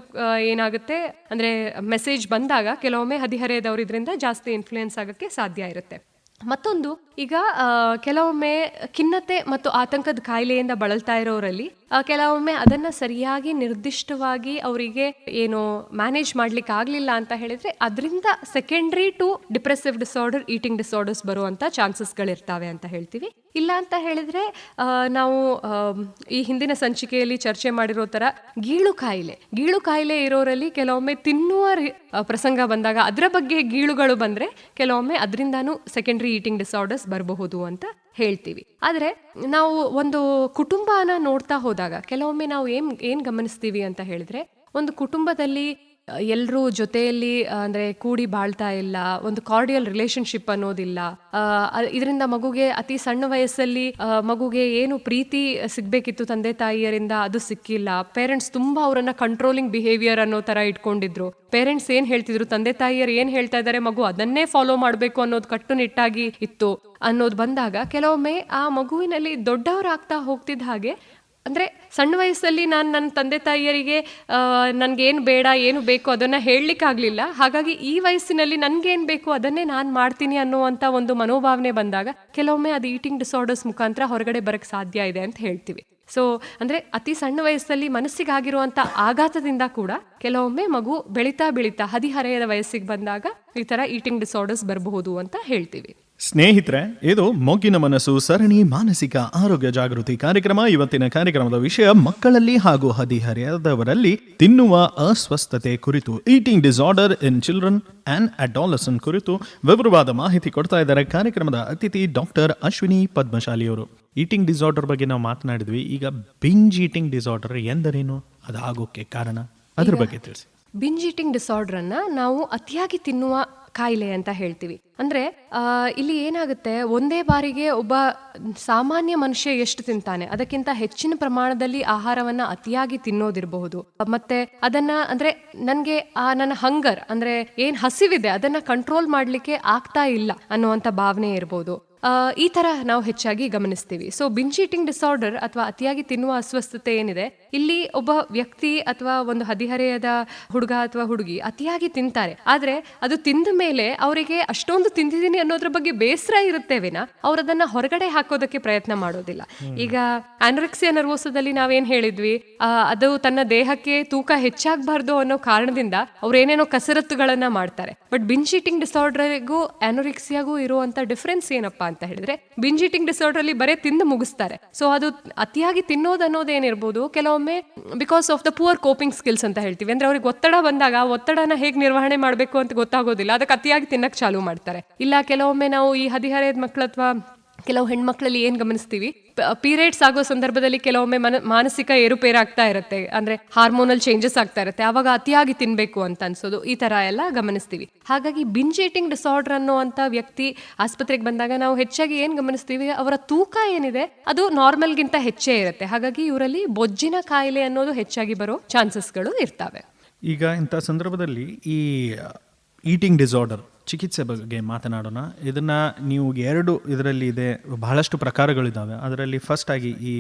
ಏನಾಗುತ್ತೆ ಅಂದ್ರೆ ಮೆಸೇಜ್ ಬಂದಾಗ ಕೆಲವೊಮ್ಮೆ ಹದಿಹರೆಯದವರು ಇದರಿಂದ ಜಾಸ್ತಿ ಇನ್ಫ್ಲೂಯೆನ್ಸ್ ಆಗಕ್ಕೆ ಸಾಧ್ಯ ಇರುತ್ತೆ. ಮತ್ತೊಂದು, ಈಗ ಕೆಲವೊಮ್ಮೆ ಖಿನ್ನತೆ ಮತ್ತು ಆತಂಕದ ಕಾಯಿಲೆಯಿಂದ ಬಳಲ್ತಾ ಇರೋರಲ್ಲಿ ಕೆಲವೊಮ್ಮೆ ಅದನ್ನ ಸರಿಯಾಗಿ ನಿರ್ದಿಷ್ಟವಾಗಿ ಅವರಿಗೆ ಏನು ಮ್ಯಾನೇಜ್ ಮಾಡ್ಲಿಕ್ಕೆ ಆಗ್ಲಿಲ್ಲ ಅಂತ ಹೇಳಿದ್ರೆ, ಅದರಿಂದ secondary to depressive disorder eating disorders ಬರುವಂತ ಚಾನ್ಸಸ್ಗಳಿರ್ತಾವೆ ಅಂತ ಹೇಳ್ತೀವಿ. ಇಲ್ಲ ಅಂತ ಹೇಳಿದ್ರೆ ನಾವು ಈ ಹಿಂದಿನ ಸಂಚಿಕೆಯಲ್ಲಿ ಚರ್ಚೆ ಮಾಡಿರೋ ತರ ಗೀಳು ಕಾಯಿಲೆ. ಗೀಳು ಕಾಯಿಲೆ ಇರೋರಲ್ಲಿ ಕೆಲವೊಮ್ಮೆ ತಿನ್ನುವ ಪ್ರಸಂಗ ಬಂದಾಗ ಅದರ ಬಗ್ಗೆ ಗೀಳುಗಳು ಬಂದ್ರೆ, ಕೆಲವೊಮ್ಮೆ ಅದರಿಂದಾನು ಸೆಕೆಂಡ್ರಿ ಈಟಿಂಗ್ ಡಿಸಾರ್ಡರ್ಸ್ ಬರಬಹುದು ಅಂತ ಹೇಳ್ತೀವಿ. ಆದರೆ ನಾವು ಒಂದು ಕುಟುಂಬನ ನೋಡ್ತಾ ಹೋದಾಗ ಕೆಲವೊಮ್ಮೆ ನಾವು ಏನ್ ಏನ್ ಗಮನಿಸ್ತೀವಿ ಅಂತ ಹೇಳಿದ್ರೆ, ಒಂದು ಕುಟುಂಬದಲ್ಲಿ ಎಲ್ಲರೂ ಜೊತೆಯಲ್ಲಿ ಅಂದ್ರೆ ಕೂಡಿ ಬಾಳ್ತಾ ಇಲ್ಲ, ಒಂದು ಕಾರ್ಡಿಯಲ್ ರಿಲೇಶನ್ಶಿಪ್ ಅನ್ನೋದಿಲ್ಲ. ಇದರಿಂದ ಮಗುಗೆ ಅತಿ ಸಣ್ಣ ವಯಸ್ಸಲ್ಲಿ ಮಗುಗೆ ಏನು ಪ್ರೀತಿ ಸಿಗ್ಬೇಕಿತ್ತು ತಂದೆ ತಾಯಿಯರಿಂದ, ಅದು ಸಿಕ್ಕಿಲ್ಲ. ಪೇರೆಂಟ್ಸ್ ತುಂಬಾ ಅವರನ್ನ ಕಂಟ್ರೋಲಿಂಗ್ ಬಿಹೇವಿಯರ್ ಅನ್ನೋ ತರ ಇಟ್ಕೊಂಡಿದ್ರು. ಪೇರೆಂಟ್ಸ್ ಏನ್ ಹೇಳ್ತಿದ್ರು, ತಂದೆ ತಾಯಿಯರು ಏನ್ ಹೇಳ್ತಾ ಇದ್ದಾರೆ, ಮಗು ಅದನ್ನೇ ಫಾಲೋ ಮಾಡಬೇಕು ಅನ್ನೋದು ಕಟ್ಟುನಿಟ್ಟಾಗಿ ಇತ್ತು ಅನ್ನೋದು ಬಂದಾಗ, ಕೆಲವೊಮ್ಮೆ ಆ ಮಗುವಿನಲ್ಲಿ ದೊಡ್ಡವರಾಗ್ತಾ ಹೋಗ್ತಿದ್ದ ಹಾಗೆ ಅಂದ್ರೆ ಸಣ್ಣ ವಯಸ್ಸಲ್ಲಿ ನಾನು ನನ್ನ ತಂದೆ ತಾಯಿಯರಿಗೆ ನನಗೇನು ಬೇಡ, ಏನು ಬೇಕು ಅದನ್ನು ಹೇಳಲಿಕ್ಕಾಗಲಿಲ್ಲ ಹಾಗಾಗಿ ಈ ವಯಸ್ಸಿನಲ್ಲಿ ನನಗೇನು ಬೇಕು ಅದನ್ನೇ ನಾನು ಮಾಡ್ತೀನಿ ಅನ್ನುವಂಥ ಒಂದು ಮನೋಭಾವನೆ ಬಂದಾಗ ಕೆಲವೊಮ್ಮೆ ಅದು ಈಟಿಂಗ್ ಡಿಸಾರ್ಡರ್ಸ್ ಮುಖಾಂತರ ಹೊರಗಡೆ ಬರೋಕ್ಕೆ ಸಾಧ್ಯ ಇದೆ ಅಂತ ಹೇಳ್ತೀವಿ. ಸೊ ಅಂದರೆ ಅತಿ ಸಣ್ಣ ವಯಸ್ಸಲ್ಲಿ ಮನಸ್ಸಿಗಾಗಿರುವಂಥ ಆಘಾತದಿಂದ ಕೂಡ ಕೆಲವೊಮ್ಮೆ ಮಗು ಬೆಳೀತಾ ಬೆಳೀತಾ ಹದಿಹರೆಯದ ವಯಸ್ಸಿಗೆ ಬಂದಾಗ ಈ ಥರ ಈಟಿಂಗ್ ಡಿಸಾರ್ಡರ್ಸ್ ಬರಬಹುದು ಅಂತ ಹೇಳ್ತೀವಿ. ಸ್ನೇಹಿತರೆ ಇದು ಮೊಗ್ಗಿನ ಮನಸ್ಸು ಸರಣಿ ಮಾನಸಿಕ ಆರೋಗ್ಯ ಜಾಗೃತಿ ಕಾರ್ಯಕ್ರಮ. ಇವತ್ತಿನ ಕಾರ್ಯಕ್ರಮದ ವಿಷಯ ಮಕ್ಕಳಲ್ಲಿ ಹಾಗೂ ಹದಿಹರೆಯದವರಲ್ಲಿ ತಿನ್ನುವ ಅಸ್ವಸ್ಥತೆ ಕುರಿತು eating disorder in children and adolescence ಕುರಿತು ವಿವರವಾದ ಮಾಹಿತಿ ಕೊಡ್ತಾ ಇದ್ದಾರೆ ಕಾರ್ಯಕ್ರಮದ ಅತಿಥಿ ಡಾಕ್ಟರ್ ಅಶ್ವಿನಿ ಪದ್ಮಶಾಲಿಯವರು. ಈಟಿಂಗ್ ಡಿಸಾರ್ಡರ್ ಬಗ್ಗೆ ನಾವು ಮಾತನಾಡಿದ್ವಿ. ಈಗ ಬಿಂಜ್ ಈಟಿಂಗ್ ಡಿಸಾರ್ಡರ್ ಎಂದರೇನು? ಅದಾಗೋಕ್ಕೆ ಕಾರಣ? ಅದ್ರ ಬಗ್ಗೆ ತಿಳಿಸಿ. ಬಿಂಜ್ ಈಟಿಂಗ್ ಡಿಸಾರ್ಡರ್ ಅನ್ನ ನಾವು ಅತಿಯಾಗಿ ತಿನ್ನುವ ಕಾಯಿಲೆ ಅಂತ ಹೇಳ್ತೀವಿ. ಅಂದ್ರೆ ಇಲ್ಲಿ ಏನಾಗುತ್ತೆ ಒಂದೇ ಬಾರಿಗೆ ಒಬ್ಬ ಸಾಮಾನ್ಯ ಮನುಷ್ಯ ಎಷ್ಟು ತಿಂತಾನೆ? ಅದಕ್ಕಿಂತ ಹೆಚ್ಚಿನ ಪ್ರಮಾಣದಲ್ಲಿ ಆಹಾರವನ್ನ ಅತಿಯಾಗಿ ತಿನ್ನೋದಿರಬಹುದು. ಮತ್ತೆ ಅದನ್ನ ಅಂದ್ರೆ ನನ್ಗೆ ಆ ನನ್ನ ಹಂಗರ್ ಅಂದ್ರೆ ಏನ್ ಹಸಿವಿದೆ ಅದನ್ನ ಕಂಟ್ರೋಲ್ ಮಾಡ್ಲಿಕ್ಕೆ ಆಗ್ತಾ ಇಲ್ಲ ಅನ್ನುವಂತ ಭಾವನೆ ಇರ್ಬೋದು. ಆ, ಈ ತರ ನಾವು ಹೆಚ್ಚಾಗಿ ಗಮನಿಸ್ತೀವಿ. ಸೊ ಬಿಂಜ್ ಈಟಿಂಗ್ ಡಿಸಾರ್ಡರ್ ಅಥವಾ ಅತಿಯಾಗಿ ತಿನ್ನುವ ಅಸ್ವಸ್ಥತೆ ಏನಿದೆ ಇಲ್ಲಿ ಒಬ್ಬ ವ್ಯಕ್ತಿ ಅಥವಾ ಒಂದು ಹದಿಹರೆಯದ ಹುಡುಗ ಅಥವಾ ಹುಡುಗಿ ಅತಿಯಾಗಿ ತಿಂತಾರೆ. ಆದ್ರೆ ಅದು ತಿಂದ ಮೇಲೆ ಅವರಿಗೆ ಅಷ್ಟೊಂದು ತಿಂದಿದ್ದೀನಿ ಅನ್ನೋದ್ರ ಬಗ್ಗೆ ಬೇಸರ ಇರುತ್ತೆ ವಿನ ಅವ್ರು ಅದನ್ನ ಹೊರಗಡೆ ಹಾಕೋದಕ್ಕೆ ಪ್ರಯತ್ನ ಮಾಡೋದಿಲ್ಲ. ಈಗ ಆನರೆಕ್ಸಿಯಾ ನರ್ವೋಸದಲ್ಲಿ ನಾವೇನ್ ಹೇಳಿದ್ವಿ ಅದು ತನ್ನ ದೇಹಕ್ಕೆ ತೂಕ ಹೆಚ್ಚಾಗಬಾರ್ದು ಅನ್ನೋ ಕಾರಣದಿಂದ ಅವ್ರೇನೇನೋ ಕಸರತ್ತುಗಳನ್ನ ಮಾಡ್ತಾರೆ. ಬಟ್ ಬಿಂಜ್ ಈಟಿಂಗ್ ಡಿಸಾರ್ಡರ್ಗೂ ಆನೋರಿಕ್ಸಿಯಾಗೂ ಇರುವಂತ ಡಿಫ್ರೆನ್ಸ್ ಏನಪ್ಪಾ ಅಂತ ಹೇಳಿದ್ರೆ ಬಿಂಜಿಟಿಂಗ್ ಡಿಸಾರ್ಡರ್ ಅಲ್ಲಿ ಬರೀ ತಿಂದು ಮುಗಿಸ್ತಾರೆ. ಸೊ ಅದು ಅತಿಯಾಗಿ ತಿನ್ನೋದು ಅನ್ನೋದೇನಿರ್ಬೋದು ಕೆಲವೊಮ್ಮೆ because of the poor coping skills ಅಂತ ಹೇಳ್ತೀವಿ. ಅಂದ್ರೆ ಅವ್ರಿಗೆ ಒತ್ತಡ ಬಂದಾಗ ಒತ್ತಡನ ಹೇಗೆ ನಿರ್ವಹಣೆ ಮಾಡಬೇಕು ಅಂತ ಗೊತ್ತಾಗೋದಿಲ್ಲ. ಅದಕ್ಕೆ ಅತಿಯಾಗಿ ತಿನ್ನಕ್ಕೆ ಚಾಲು ಮಾಡ್ತಾರೆ. ಇಲ್ಲ, ಕೆಲವೊಮ್ಮೆ ನಾವು ಈ ಹದಿಹರೆಯದ ಮಕ್ಕಳು ಅಥವಾ ಕೆಲವು ಹೆಣ್ಮಕ್ಳಲ್ಲಿ ಏನ್ ಗಮನಿಸ್ತೀವಿ? ಪೀರಿಯಡ್ಸ್ ಆಗೋ ಸಂದರ್ಭದಲ್ಲಿ ಕೆಲವೊಮ್ಮೆ ಮನ, ಮಾನಸಿಕ ಏರುಪೇರಾಗ್ತಾ ಇರುತ್ತೆ. ಅಂದ್ರೆ ಹಾರ್ಮೋನಲ್ ಚೇಂಜಸ್ ಆಗ್ತಾ ಇರುತ್ತೆ. ಅವಾಗ ಅತಿಯಾಗಿ ತಿನ್ಬೇಕು ಅಂತ ಅನ್ಸೋದು. ಈ ತರ ಎಲ್ಲ ಗಮನಿಸ್ತೀವಿ. ಹಾಗಾಗಿ ಬಿಂಜೇಟಿಂಗ್ ಡಿಸಾರ್ಡರ್ ಅನ್ನುವಂತ ವ್ಯಕ್ತಿ ಆಸ್ಪತ್ರೆಗೆ ಬಂದಾಗ ನಾವು ಹೆಚ್ಚಾಗಿ ಏನ್ ಗಮನಿಸ್ತೀವಿ? ಅವರ ತೂಕ ಏನಿದೆ, ಅದು ನಾರ್ಮಲ್ಗಿಂತ ಹೆಚ್ಚೇ ಇರುತ್ತೆ. ಹಾಗಾಗಿ ಇವರಲ್ಲಿ ಬೊಜ್ಜಿನ ಕಾಯಿಲೆ ಅನ್ನೋದು ಹೆಚ್ಚಾಗಿ ಬರೋ ಚಾನ್ಸಸ್ಗಳು ಇರ್ತವೆ. ಈಗ ಇಂಥ ಸಂದರ್ಭದಲ್ಲಿ ಈ ಈಟಿಂಗ್ ಡಿಸಾರ್ಡರ್ ಚಿಕಿತ್ಸೆ ಬಗ್ಗೆ ಮಾತನಾಡೋಣ. ಇದನ್ನ ನೀವು ಎರಡು ಇದರಲ್ಲಿ ಇದೆ, ಬಹಳಷ್ಟು ಪ್ರಕಾರಗಳಿದ್ದಾವೆ ಅದರಲ್ಲಿ ಫಸ್ಟ್ ಆಗಿ ಈ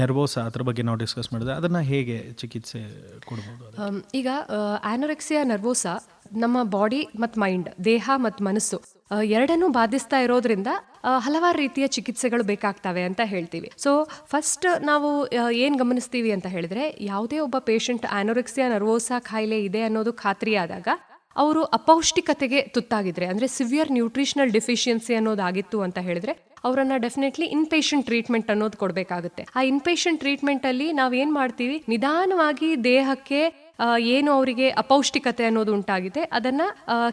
ನೆರ್ವೋಸ ಅದ್ರ ಬಗ್ಗೆ ನಾವು ಡಿಸ್ಕಸ್ ಮಾಡಿದ್ರೆ ಅದನ್ನ ಹೇಗೆ ಚಿಕಿತ್ಸೆ ಕೊಡ್ಬೋದು ಈಗ ಆನೊರೆಕ್ಸಿಯಾ ನರ್ವೋಸ ನಮ್ಮ ಬಾಡಿ ಮತ್ತು ಮೈಂಡ್ ದೇಹ ಮತ್ತು ಮನಸ್ಸು ಎರಡನ್ನೂ ಬಾಧಿಸ್ತಾ ಇರೋದ್ರಿಂದ ಹಲವಾರು ರೀತಿಯ ಚಿಕಿತ್ಸೆಗಳು ಬೇಕಾಗ್ತವೆ ಅಂತ ಹೇಳ್ತೀವಿ. ಸೊ ಫಸ್ಟ್ ನಾವು ಏನು ಗಮನಿಸ್ತೀವಿ ಅಂತ ಹೇಳಿದ್ರೆ, ಯಾವುದೇ ಒಬ್ಬ ಪೇಷಂಟ್ ಆನೊರೆಕ್ಸಿಯಾ ನರ್ವೋಸಾ ಕಾಯಿಲೆ ಇದೆ ಅನ್ನೋದು ಖಾತ್ರಿ ಆದಾಗ ಅವರು ಅಪೌಷ್ಟಿಕತೆಗೆ ತುತ್ತಾಗಿದ್ರೆ, ಅಂದರೆ ಸಿವಿಯರ್ ನ್ಯೂಟ್ರಿಷನಲ್ ಡಿಫಿಷಿಯನ್ಸಿ ಅನ್ನೋದಾಗಿತ್ತು ಅಂತ ಹೇಳಿದ್ರೆ, ಅವರನ್ನ ಡೆಫಿನೆಟ್ಲಿ ಇನ್ ಪೇಷಂಟ್ ಟ್ರೀಟ್ಮೆಂಟ್ ಅನ್ನೋದು ಕೊಡಬೇಕಾಗುತ್ತೆ. ಆ ಇನ್ ಪೇಷಂಟ್ ಟ್ರೀಟ್ಮೆಂಟ್ ಅಲ್ಲಿ ನಾವೇನ್ ಮಾಡ್ತೀವಿ? ನಿಧಾನವಾಗಿ ದೇಹಕ್ಕೆ ಏನು ಅವರಿಗೆ ಅಪೌಷ್ಟಿಕತೆ ಅನ್ನೋದು ಉಂಟಾಗಿದೆ, ಅದನ್ನ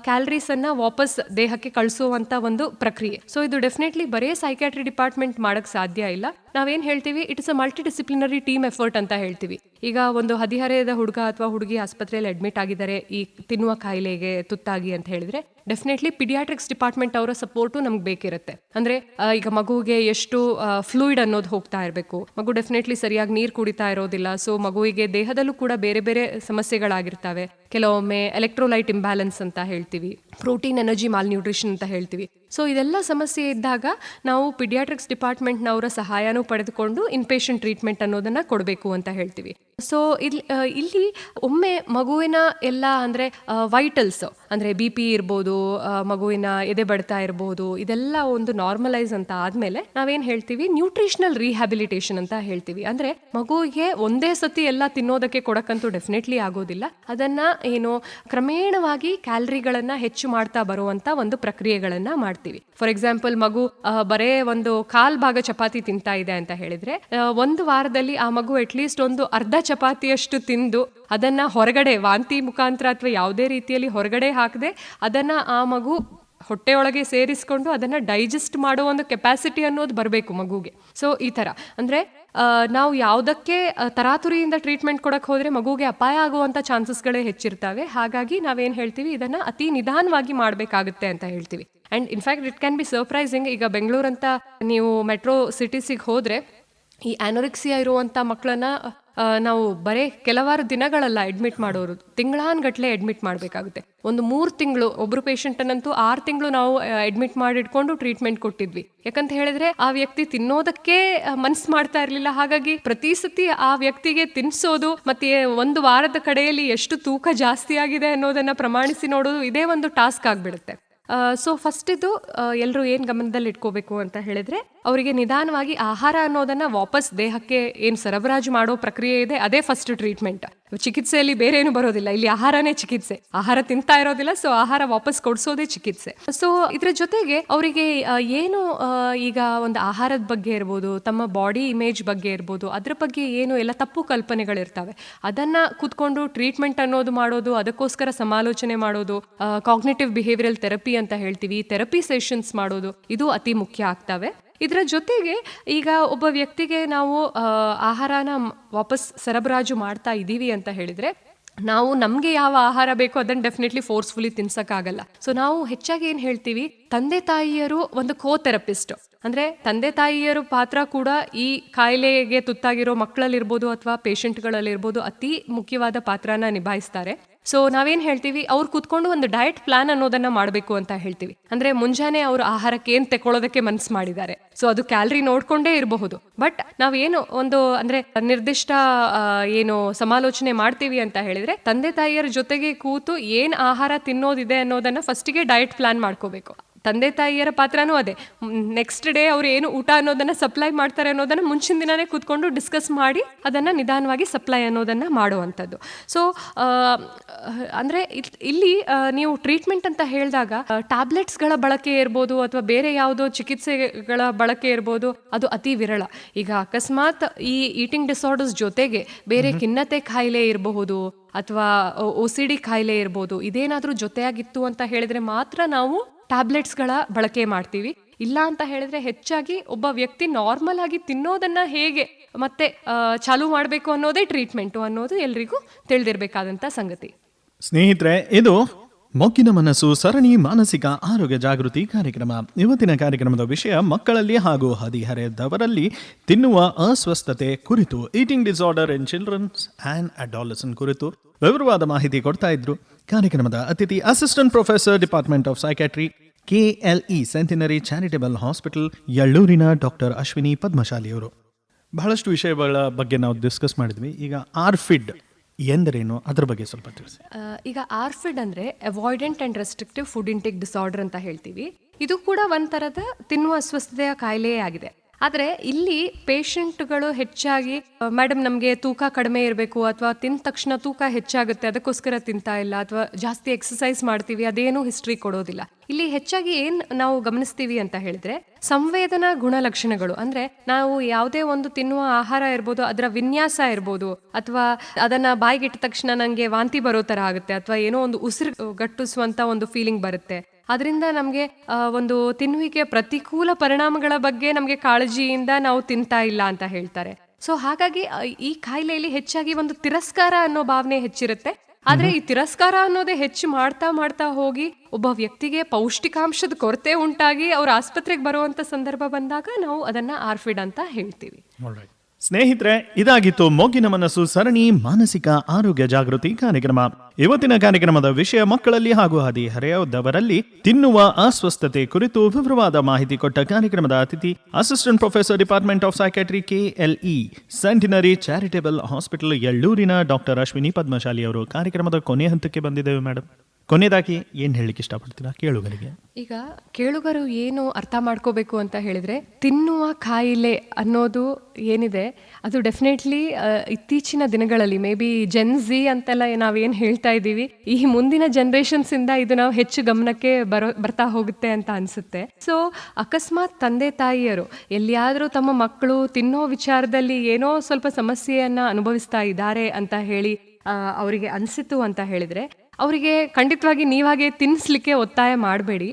ಕ್ಯಾಲರೀಸ್ ಅನ್ನ ವಾಪಸ್ ದೇಹಕ್ಕೆ ಕಳಿಸುವಂತ ಒಂದು ಪ್ರಕ್ರಿಯೆ. ಸೊ ಇದು ಡೆಫಿನೆಟ್ಲಿ ಬರೇ ಸೈಕ್ಯಾಟ್ರಿ ಡಿಪಾರ್ಟ್ಮೆಂಟ್ ಮಾಡಕ್ ಸಾಧ್ಯ ಇಲ್ಲ. ನಾವೇನ್ ಹೇಳ್ತೀವಿ? It's a multidisciplinary team effort ಅಂತ ಹೇಳ್ತೀವಿ. ಈಗ ಒಂದು ಹದಿಹರೆಯದ ಹುಡುಗ ಅಥವಾ ಹುಡುಗಿ ಆಸ್ಪತ್ರೆಯಲ್ಲಿ ಅಡ್ಮಿಟ್ ಆಗಿದ್ದಾರೆ, ಈ ತಿನ್ನುವ ಕಾಯಿಲೆಗೆ ತುತ್ತಾಗಿ ಅಂತ ಹೇಳಿದ್ರೆ ಡೆಫಿನೆಟ್ಲಿ ಪಿಡಿಯಾಟ್ರಿಕ್ಸ್ ಡಿಪಾರ್ಟ್ಮೆಂಟ್ ಅವರ ಸಪೋರ್ಟು ನಮ್ಗೆ ಬೇಕಿರುತ್ತೆ. ಅಂದ್ರೆ ಈಗ ಮಗುವಿಗೆ ಎಷ್ಟು ಫ್ಲೂಯಿಡ್ ಅನ್ನೋದು ಹೋಗ್ತಾ ಇರಬೇಕು. ಮಗು ಡೆಫಿನೆಟ್ಲಿ ಸರಿಯಾಗಿ ನೀರು ಕುಡಿತಾ ಇರೋದಿಲ್ಲ ಸೊ ಮಗುವಿಗೆ ದೇಹದಲ್ಲೂ ಕೂಡ ಬೇರೆ ಬೇರೆ ಸಮಸ್ಯೆಗಳಾಗಿರ್ತವೆ. ಕೆಲವೊಮ್ಮೆ ಎಲೆಕ್ಟ್ರೋಲೈಟ್ ಇಂಬ್ಯಾಲೆನ್ಸ್ ಅಂತ ಹೇಳ್ತೀವಿ. ಪ್ರೋಟೀನ್ ಎನರ್ಜಿ ಮಾಲ್ ನ್ಯೂಟ್ರಿಷನ್ ಅಂತ ಹೇಳ್ತೀವಿ. ಸೊ ಇದೆಲ್ಲ ಸಮಸ್ಯೆ ಇದ್ದಾಗ ನಾವು ಪಿಡಿಯಾಟ್ರಿಕ್ಸ್ ಡಿಪಾರ್ಟ್ಮೆಂಟ್ನವರ ಸಹಾಯನೂ ಪಡೆದುಕೊಂಡು ಇನ್ ಪೇಷಂಟ್ ಟ್ರೀಟ್ಮೆಂಟ್ ಅನ್ನೋದನ್ನು ಕೊಡಬೇಕು ಅಂತ ಹೇಳ್ತೀವಿ. ಸೊ ಇಲ್ಲಿ ಇಲ್ಲಿ ಒಮ್ಮೆ ಮಗುವಿನ ಎಲ್ಲ ಅಂದರೆ ವೈಟಲ್ಸ್ ಅಂದರೆ ಬಿ ಪಿ ಇರ್ಬೋದು ಮಗುವಿನ ಎದೆ ಬಡ್ತಾ ಇರ್ಬೋದು, ಇದೆಲ್ಲ ಒಂದು ನಾರ್ಮಲೈಸ್ ಅಂತ ಆದಮೇಲೆ ನಾವೇನು ಹೇಳ್ತೀವಿ? ನ್ಯೂಟ್ರಿಷನಲ್ ರಿಹ್ಯಾಬಿಲಿಟೇಷನ್ ಅಂತ ಹೇಳ್ತೀವಿ. ಅಂದರೆ ಮಗುವಿಗೆ ಒಂದೇ ಸತಿ ಎಲ್ಲ ತಿನ್ನೋದಕ್ಕೆ ಕೊಡಕ್ಕಂತೂ ಡೆಫಿನೆಟ್ಲಿ ಆಗೋದಿಲ್ಲ. ಅದನ್ನು ಏನು ಕ್ರಮೇಣವಾಗಿ ಕ್ಯಾಲರಿಗಳನ್ನು ಹೆಚ್ಚು ಮಾಡ್ತಾ ಬರುವಂಥ ಒಂದು ಪ್ರಕ್ರಿಯೆಗಳನ್ನ ಮಾಡ್ತೀವಿ. ಫಾರ್ ಎಕ್ಸಾಂಪಲ್ ಮಗು ಬರೇ ಒಂದು ಕಾಲ್ ಭಾಗ ಚಪಾತಿ ತಿಂತಾ ಇದೆ ಅಂತ ಹೇಳಿದ್ರೆ ಒಂದು ವಾರದಲ್ಲಿ ಆ ಮಗು ಅಟ್ಲೀಸ್ಟ್ ಒಂದು ಅರ್ಧ ಚಪಾತಿಯಷ್ಟು ತಿಂದು ಅದನ್ನ ಹೊರಗಡೆ ವಾಂತಿ ಮುಖಾಂತರ ಅಥವಾ ಯಾವುದೇ ರೀತಿಯಲ್ಲಿ ಹೊರಗಡೆ ಹಾಕದೆ ಅದನ್ನ ಆ ಮಗು ಹೊಟ್ಟೆಯೊಳಗೆ ಸೇರಿಸ್ಕೊಂಡು ಅದನ್ನ ಡೈಜೆಸ್ಟ್ ಮಾಡೋ ಒಂದು ಕೆಪಾಸಿಟಿ ಅನ್ನೋದು ಬರಬೇಕು ಮಗುಗೆ. ಸೊ ಈ ತರ ಅಂದ್ರೆ ನಾವು ಯಾವುದಕ್ಕೆ ತರಾತುರಿಯಿಂದ ಟ್ರೀಟ್ಮೆಂಟ್ ಕೊಡಕ್ಕೆ ಹೋದ್ರೆ ಮಗುಗೆ ಅಪಾಯ ಆಗುವಂತ ಚಾನ್ಸಸ್ಗಳೇ ಹೆಚ್ಚಿರ್ತವೆ. ಹಾಗಾಗಿ ನಾವೇನ್ ಹೇಳ್ತೀವಿ, ಇದನ್ನ ಅತಿ ನಿಧಾನವಾಗಿ ಮಾಡಬೇಕಾಗುತ್ತೆ ಅಂತ ಹೇಳ್ತೀವಿ. And in fact it can be surprising ಈಗ ಬೆಂಗಳೂರಂತ ನೀವು ಮೆಟ್ರೋ ಸಿಟೀಸಿಗೆ ಹೋದರೆ, ಈ ಆನೋರಿಕ್ಸಿಯಾ ಇರುವಂಥ ಮಕ್ಕಳನ್ನ ನಾವು ಬರೇ ಕೆಲವಾರು ದಿನಗಳಲ್ಲ ಅಡ್ಮಿಟ್ ಮಾಡೋರು. ತಿಂಗಳಾನ್ಗಟ್ಲೆ ಅಡ್ಮಿಟ್ ಮಾಡಬೇಕಾಗುತ್ತೆ. ಒಂದು ಮೂರು ತಿಂಗಳು ಒಬ್ಬರು ಪೇಷಂಟನ್ನಂತೂ ಆರು ತಿಂಗಳು ನಾವು ಅಡ್ಮಿಟ್ ಮಾಡಿಟ್ಕೊಂಡು ಟ್ರೀಟ್ಮೆಂಟ್ ಕೊಟ್ಟಿದ್ವಿ. ಯಾಕಂತ ಹೇಳಿದ್ರೆ, ಆ ವ್ಯಕ್ತಿ ತಿನ್ನೋದಕ್ಕೆ ಮನ್ಸು ಮಾಡ್ತಾ ಇರಲಿಲ್ಲ. ಹಾಗಾಗಿ ಪ್ರತಿ ಸತಿ ಆ ವ್ಯಕ್ತಿಗೆ ತಿನ್ಸೋದು, ಮತ್ತೆ ಒಂದು ವಾರದ ಕಡೆಯಲ್ಲಿ ಎಷ್ಟು ತೂಕ ಜಾಸ್ತಿ ಆಗಿದೆ ಅನ್ನೋದನ್ನ ಪ್ರಮಾಣಿಸಿ ನೋಡೋದು ಇದೇ ಒಂದು ಟಾಸ್ಕ್ ಆಗ್ಬಿಡುತ್ತೆ. ಸೊ ಇದು ಎಲ್ಲರೂ ಏನು ಗಮನದಲ್ಲಿ ಇಟ್ಕೋಬೇಕು ಅಂತ ಹೇಳಿದ್ರೆ ಅವರಿಗೆ ನಿಧಾನವಾಗಿ ಆಹಾರ ಅನ್ನೋದನ್ನ ವಾಪಸ್ ದೇಹಕ್ಕೆ ಏನು ಸರಬರಾಜು ಮಾಡೋ ಪ್ರಕ್ರಿಯೆ ಇದೆ, ಅದೇ ಫಸ್ಟ್ ಟ್ರೀಟ್ಮೆಂಟ್ ಚಿಕಿತ್ಸೆಯಲ್ಲಿ ಬೇರೆ ಏನು ಬರೋದಿಲ್ಲ. ಇಲ್ಲಿ ಆಹಾರನೇ ಚಿಕಿತ್ಸೆ. ಆಹಾರ ತಿಂತಾ ಇರೋದಿಲ್ಲ ಸೊ ಆಹಾರ ವಾಪಸ್ ಕೊಡಿಸೋದೇ ಚಿಕಿತ್ಸೆ. ಸೊ ಇದ್ರ ಜೊತೆಗೆ ಅವರಿಗೆ ಏನು ಈಗ ಒಂದು ಆಹಾರದ ಬಗ್ಗೆ ಇರ್ಬೋದು, ತಮ್ಮ ಬಾಡಿ ಇಮೇಜ್ ಬಗ್ಗೆ ಇರ್ಬೋದು, ಅದ್ರ ಬಗ್ಗೆ ಏನು ಎಲ್ಲ ತಪ್ಪು ಕಲ್ಪನೆಗಳಿರ್ತವೆ. ಅದನ್ನ ಕೂತ್ಕೊಂಡು ಟ್ರೀಟ್ಮೆಂಟ್ ಅನ್ನೋದು ಮಾಡೋದು, ಅದಕ್ಕೋಸ್ಕರ ಸಮಾಲೋಚನೆ ಮಾಡೋದು ಕಾಗ್ನೇಟಿವ್ ಬಿಹೇವಿಯರಲ್ ಥೆರಪಿ ಅಂತ ಹೇಳ್ತೀವಿ ಥೆರಪಿ ಸೆಷನ್ಸ್ ಮಾಡೋದು, ಇದು ಅತಿ ಮುಖ್ಯ ಆಗ್ತವೆ. ಇದರ ಜೊತೆಗೆ ಈಗ ಒಬ್ಬ ವ್ಯಕ್ತಿಗೆ ನಾವು ಆಹಾರನ ವಾಪಸ್ ಸರಬರಾಜು ಮಾಡ್ತಾ ಇದ್ದೀವಿ ಅಂತ ಹೇಳಿದ್ರೆ, ನಾವು ನಮಗೆ ಯಾವ ಆಹಾರ ಬೇಕೋ ಅದನ್ನ ಡೆಫಿನೆಟ್ಲಿ ಫೋರ್ಸ್ಫುಲಿ ತಿನ್ಸೋಕ್ಕಾಗಲ್ಲ. ಸೊ ನಾವು ಹೆಚ್ಚಾಗಿ ಏನು ಹೇಳ್ತೀವಿ, ತಂದೆ ತಾಯಿಯರು ಒಂದು ಕೋ ಥೆರಪಿಸ್ಟ್ ಅಂದ್ರೆ ತಂದೆ ತಾಯಿಯರು ಪಾತ್ರ ಕೂಡ ಈ ಕಾಯಿಲೆಗೆ ತುತ್ತಾಗಿರೋ ಮಕ್ಕಳಲ್ಲಿರ್ಬೋದು ಅಥವಾ ಪೇಷಂಟ್ಗಳಲ್ಲಿರ್ಬೋದು ಅತಿ ಮುಖ್ಯವಾದ ಪಾತ್ರನ ನಿಭಾಯಿಸ್ತಾರೆ. ಸೊ ನಾವೇನ್ ಹೇಳ್ತೀವಿ? ಅವ್ರು ಕುತ್ಕೊಂಡು ಒಂದು ಡಯಟ್ ಪ್ಲಾನ್ ಅನ್ನೋದನ್ನ ಮಾಡಬೇಕು ಅಂತ ಹೇಳ್ತೀವಿ. ಅಂದ್ರೆ ಮುಂಜಾನೆ ಅವರು ಆಹಾರಕ್ಕೆ ಏನ್ ತಗೊಳ್ಳೋದಕ್ಕೆ ಮನ್ಸು ಮಾಡಿದ್ದಾರೆ. ಸೊ ಅದು ಕ್ಯಾಲರಿ ನೋಡ್ಕೊಂಡೇ ಇರಬಹುದು. ಬಟ್ ನಾವೇನು ಒಂದು, ಅಂದ್ರೆ ನಿರ್ದಿಷ್ಟ ಏನು ಸಮಾಲೋಚನೆ ಮಾಡ್ತೀವಿ ಅಂತ ಹೇಳಿದ್ರೆ ತಂದೆ ತಾಯಿಯರ ಜೊತೆಗೆ ಕೂತು ಏನ್ ಆಹಾರ ತಿನ್ನೋದಿದೆ ಅನ್ನೋದನ್ನ ಫಸ್ಟಿಗೆ ಡಯಟ್ ಪ್ಲಾನ್ ಮಾಡ್ಕೋಬೇಕು. ತಂದೆ ತಾಯಿಯರ ಪಾತ್ರನೂ ಅದೇ. ನೆಕ್ಸ್ಟ್ ಡೇ ಅವ್ರು ಏನು ಊಟ ಅನ್ನೋದನ್ನು ಸಪ್ಲೈ ಮಾಡ್ತಾರೆ ಅನ್ನೋದನ್ನು ಮುಂಚಿನ ದಿನವೇ ಕೂತ್ಕೊಂಡು ಡಿಸ್ಕಸ್ ಮಾಡಿ ಅದನ್ನು ನಿಧಾನವಾಗಿ ಸಪ್ಲೈ ಅನ್ನೋದನ್ನು ಮಾಡುವಂಥದ್ದು. ಸೊ ಅಂದರೆ ಇಲ್- ಇಲ್ಲಿ ನೀವು ಟ್ರೀಟ್ಮೆಂಟ್ ಅಂತ ಹೇಳಿದಾಗ ಟ್ಯಾಬ್ಲೆಟ್ಸ್ಗಳ ಬಳಕೆ ಇರ್ಬೋದು ಅಥವಾ ಬೇರೆ ಯಾವುದೋ ಚಿಕಿತ್ಸೆಗಳ ಬಳಕೆ ಇರ್ಬೋದು ಅದು ಅತಿ ವಿರಳ. ಈಗ ಅಕಸ್ಮಾತ್ ಈ ಈಟಿಂಗ್ ಡಿಸಾರ್ಡರ್ಸ್ ಜೊತೆಗೆ ಬೇರೆ ಖಿನ್ನತೆ ಕಾಯಿಲೆ ಇರಬಹುದು ಅಥವಾ ಒ ಸಿ ಡಿ ಕಾಯಿಲೆ ಇರ್ಬೋದು ಇದೇನಾದರೂ ಜೊತೆಯಾಗಿತ್ತು ಅಂತ ಹೇಳಿದ್ರೆ ಮಾತ್ರ ನಾವು ಟ್ಯಾಬ್ಲೆಟ್ಸ್ಗಳ ಬಳಕೆ ಮಾಡ್ತೀವಿ. ಇಲ್ಲ ಅಂತ ಹೇಳಿದ್ರೆ ಹೆಚ್ಚಾಗಿ ಒಬ್ಬ ವ್ಯಕ್ತಿ ನಾರ್ಮಲ್ ಆಗಿ ತಿನ್ನೋದನ್ನ ಹೇಗೆ ಮತ್ತೆ ಚಾಲು ಮಾಡಬೇಕು ಅನ್ನೋದೇ ಟ್ರೀಟ್ಮೆಂಟು ಅನ್ನೋದು ಎಲ್ರಿಗೂ ತಿಳಿದಿರಬೇಕಾದಂತ ಸಂಗತಿ. ಸ್ನೇಹಿತರೆ, ಇದು ಮೊಗ್ಗಿನ ಮನಸ್ಸು, ಸರಣಿ ಮಾನಸಿಕ ಆರೋಗ್ಯ ಜಾಗೃತಿ ಕಾರ್ಯಕ್ರಮ. ಇವತ್ತಿನ ಕಾರ್ಯಕ್ರಮದ ವಿಷಯ ಮಕ್ಕಳಲ್ಲಿ ಹಾಗೂ ಹದಿಹರೆಯದವರಲ್ಲಿ ತಿನ್ನುವ ಅಸ್ವಸ್ಥತೆ ಕುರಿತು eating disorder in childrens and adolescence ಕುರಿತು ವಿವರವಾದ ಮಾಹಿತಿ ಕೊಡ್ತಾ ಇದ್ರು. ಕಾರ್ಯಕ್ರಮದ ಅತಿಥಿ assistant professor department of psychiatry KLE centenary charitable hospital ಯಳ್ಳೂರಿನ doctor Ashwini ಪದ್ಮಶಾಲಿಯವರು ಬಹಳಷ್ಟು ವಿಷಯಗಳ ಬಗ್ಗೆ ನಾವು ಡಿಸ್ಕಸ್ ಮಾಡಿದ್ವಿ. ಈಗ ಆರ್ಫಿಡ್ ಎಂದರೇನು? ಅದ್ರ ಬಗ್ಗೆ ಸ್ವಲ್ಪ ತಿಳಿಸಿ. ಈಗ ಆರ್ಫಿಡ್ ಅಂದರೆ avoidant and restrictive food intake disorder ಅಂತ ಹೇಳ್ತೀವಿ. ಇದು ಕೂಡ ಒಂಥರದ ತಿನ್ನುವ ಅಸ್ವಸ್ಥತೆಯ ಕಾಯಿಲೆಯೇ ಆಗಿದೆ. ಆದರೆ ಇಲ್ಲಿ ಪೇಷಂಟ್ಗಳು ಹೆಚ್ಚಾಗಿ ಮೇಡಮ್ ನಮಗೆ ತೂಕ ಕಡಿಮೆ ಇರಬೇಕು ಅಥವಾ ತಿಂದ ತಕ್ಷಣ ತೂಕ ಹೆಚ್ಚಾಗುತ್ತೆ, ಅದಕ್ಕೋಸ್ಕರ ತಿಂತಾ ಇಲ್ಲ ಅಥವಾ ಜಾಸ್ತಿ ಎಕ್ಸಸೈಸ್ ಮಾಡ್ತೀವಿ, ಅದೇನು ಹಿಸ್ಟ್ರಿ ಕೊಡೋದಿಲ್ಲ. ಇಲ್ಲಿ ಹೆಚ್ಚಾಗಿ ಏನ್ ನಾವು ಗಮನಿಸ್ತೀವಿ ಅಂತ ಹೇಳಿದ್ರೆ, ಸಂವೇದನಾ ಗುಣಲಕ್ಷಣಗಳು. ಅಂದ್ರೆ ನಾವು ಯಾವುದೇ ಒಂದು ತಿನ್ನುವ ಆಹಾರ ಇರ್ಬೋದು, ಅದರ ವಿನ್ಯಾಸ ಇರ್ಬೋದು, ಅಥವಾ ಅದನ್ನ ಬಾಯಿಗಿಟ್ಟ ತಕ್ಷಣ ನಂಗೆ ವಾಂತಿ ಬರೋ ತರ ಆಗುತ್ತೆ, ಅಥವಾ ಏನೋ ಒಂದು ಉಸಿರು ಗಟ್ಟಿಸುವಂತ ಒಂದು ಫೀಲಿಂಗ್ ಬರುತ್ತೆ. ಅದರಿಂದ ನಮಗೆ ಒಂದು ತಿನ್ನುವಿಕೆ ಪ್ರತಿಕೂಲ ಪರಿಣಾಮಗಳ ಬಗ್ಗೆ ನಮಗೆ ಕಾಳಜಿಯಿಂದ ನಾವು ತಿಂತಾ ಇಲ್ಲ ಅಂತ ಹೇಳ್ತಾರೆ. ಸೊ ಹಾಗಾಗಿ ಈ ಕಾಯಿಲೆಯಲ್ಲಿ ಹೆಚ್ಚಾಗಿ ಒಂದು ತಿರಸ್ಕಾರ ಅನ್ನೋ ಭಾವನೆ ಹೆಚ್ಚಿರುತ್ತೆ. ಆದ್ರೆ ಈ ತಿರಸ್ಕಾರ ಅನ್ನೋದೇ ಹೆಚ್ಚು ಮಾಡ್ತಾ ಮಾಡ್ತಾ ಹೋಗಿ ಒಬ್ಬ ವ್ಯಕ್ತಿಗೆ ಪೌಷ್ಟಿಕಾಂಶದ ಕೊರತೆ ಉಂಟಾಗಿ ಅವ್ರ ಆಸ್ಪತ್ರೆಗೆ ಬರುವಂತ ಸಂದರ್ಭ ಬಂದಾಗ ನಾವು ಅದನ್ನ ಆರ್ಫಿಡ್ ಅಂತ ಹೇಳ್ತೀವಿ. ಸ್ನೇಹಿತರೆ, ಇದಾಗಿತ್ತು ಮೋಗಿನ ಮನಸ್ಸು ಸರಣಿ ಮಾನಸಿಕ ಆರೋಗ್ಯ ಜಾಗೃತಿ ಕಾರ್ಯಕ್ರಮ. ಇವತ್ತಿನ ಕಾರ್ಯಕ್ರಮದ ವಿಷಯ ಮಕ್ಕಳಲ್ಲಿ ಹಾಗೂ ಹದಿಹರೆಯದವರಲ್ಲಿ ತಿನ್ನುವ ಅಸ್ವಸ್ಥತೆ ಕುರಿತು ವಿವರವಾದ ಮಾಹಿತಿ ಕೊಟ್ಟ ಕಾರ್ಯಕ್ರಮದ ಅತಿಥಿ assistant professor department of psychiatry KLE, centenary charitable hospital ಯಳ್ಳೂರಿನ doctor Ashwini Padmashali ಅವರು ಕಾರ್ಯಕ್ರಮದ ಕೊನೆಯ ಹಂತಕ್ಕೆ ಬಂದಿದ್ದೇವೆ ಮೇಡಮ್ ಕೊನೆಯದಾಗಿ ಏನ್ ಹೇಳಲಿಕ್ಕೆ ಇಷ್ಟಪಡ್ತೀರಾ ಕೇಳುಗರಿಗೆ? ಈಗ ಕೇಳುಗರು ಏನು ಅರ್ಥ ಮಾಡ್ಕೋಬೇಕು ಅಂತ ಹೇಳಿದ್ರೆ ತಿನ್ನುವ ಕಾಯಿಲೆ ಅನ್ನೋದು ಏನಿದೆ, ಅದು ಡೆಫಿನೆಟ್ಲಿ ಇತ್ತೀಚಿನ ದಿನಗಳಲ್ಲಿ ಮೇ ಬಿ ಜೆನ್ಝಿ ಅಂತೆಲ್ಲ ನಾವೇನು ಹೇಳ್ತಾ ಇದ್ದೀವಿ, ಈ ಮುಂದಿನ ಜನರೇಷನ್ಸ್ ಇಂದ ಇದು ನಾವು ಹೆಚ್ಚು ಗಮನಕ್ಕೆ ಬರೋ, ಬರ್ತಾ ಹೋಗುತ್ತೆ ಅಂತ ಅನ್ಸುತ್ತೆ. ಸೊ ಅಕಸ್ಮಾತ್ ತಂದೆ ತಾಯಿಯರು ಎಲ್ಲಿಯಾದರೂ ತಮ್ಮ ಮಕ್ಕಳು ತಿನ್ನೋ ವಿಚಾರದಲ್ಲಿ ಏನೋ ಸ್ವಲ್ಪ ಸಮಸ್ಯೆಯನ್ನ ಅನುಭವಿಸ್ತಾ ಇದ್ದಾರೆ ಅಂತ ಹೇಳಿ ಅವರಿಗೆ ಅನಿಸಿತು ಅಂತ ಹೇಳಿದ್ರೆ ಅವರಿಗೆ ಖಂಡಿತವಾಗಿ ನೀವಾಗೆ ತಿನ್ನಿಸ್ಲಿಕ್ಕೆ ಒತ್ತಾಯ ಮಾಡಬೇಡಿ.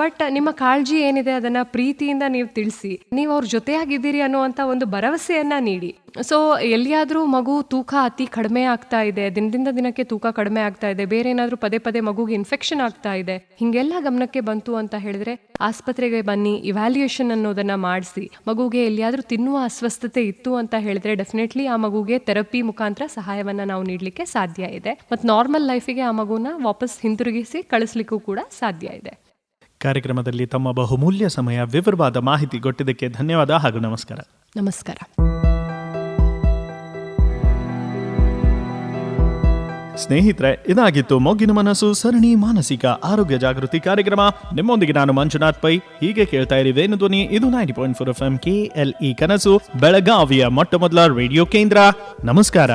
ಬಟ್ ನಿಮ್ಮ ಕಾಳಜಿ ಏನಿದೆ ಅದನ್ನ ಪ್ರೀತಿಯಿಂದ ನೀವು ತಿಳಿಸಿ. ನೀವು ಅವ್ರ ಜೊತೆಯಾಗಿದ್ದೀರಿ ಅನ್ನುವಂಥ ಒಂದು ಭರವಸೆಯನ್ನ ನೀಡಿ. ಸೊ ಎಲ್ಲಿಯಾದರೂ ಮಗು ತೂಕ ಅತಿ ಕಡಿಮೆ ಆಗ್ತಾ ಇದೆ, ದಿನದಿಂದ ದಿನಕ್ಕೆ ತೂಕ ಕಡಿಮೆ ಆಗ್ತಾ ಇದೆ, ಬೇರೆ ಏನಾದರೂ ಪದೇ ಪದೇ ಮಗುಗೆ ಇನ್ಫೆಕ್ಷನ್ ಆಗ್ತಾ ಇದೆ, ಹಿಂಗೆಲ್ಲ ಗಮನಕ್ಕೆ ಬಂತು ಅಂತ ಹೇಳಿದ್ರೆ ಆಸ್ಪತ್ರೆಗೆ ಬನ್ನಿ ಇವ್ಯಾಲ್ಯೂಯೇಷನ್ ಅನ್ನೋದನ್ನ ಮಾಡಿಸಿ. ಮಗುಗೆ ಎಲ್ಲಿಯಾದರೂ ತಿನ್ನುವ ಅಸ್ವಸ್ಥತೆ ಇತ್ತು ಅಂತ ಹೇಳಿದ್ರೆ ಡೆಫಿನೆಟ್ಲಿ ಆ ಮಗುಗೆ ಥೆರಪಿ ಮುಖಾಂತರ ಸಹಾಯವನ್ನ ನಾವು ನೀಡಲಿಕ್ಕೆ ಸಾಧ್ಯ ಇದೆ. ಮತ್ತು ನಾರ್ಮಲ್ ಲೈಫಿಗೆ ಆ ಮಗುನ ವಾಪಸ್ ಹಿಂತಿರುಗಿಸಿ ಕಳಿಸ್ಲಿಕ್ಕೂ ಕೂಡ ಸಾಧ್ಯ ಇದೆ. ಕಾರ್ಯಕ್ರಮದಲ್ಲಿ ತಮ್ಮ ಬಹುಮೂಲ್ಯ ಸಮಯ ವಿವರವಾದ ಮಾಹಿತಿ ಕೊಟ್ಟಿದ್ದಕ್ಕೆ ಧನ್ಯವಾದ ಹಾಗೂ ನಮಸ್ಕಾರ. ನಮಸ್ಕಾರ. ಸ್ನೇಹಿತರೆ ಇದಾಗಿತ್ತು ಮೊಗ್ಗಿನ ಮನಸ್ಸು ಸರಣಿ ಮಾನಸಿಕ ಆರೋಗ್ಯ ಜಾಗೃತಿ ಕಾರ್ಯಕ್ರಮ. ನಿಮ್ಮೊಂದಿಗೆ ನಾನು ಮಂಜುನಾಥ್ ಪೈ. ಹೀಗೆ ಕೇಳ್ತಾ ಇರಿ ವೇಣು ಧ್ವನಿ ಇದು ninety point four F M K L E ಕನಸು ಬೆಳಗಾವಿಯ ಮೊಟ್ಟ ಮೊದಲ ರೇಡಿಯೋ ಕೇಂದ್ರ. ನಮಸ್ಕಾರ.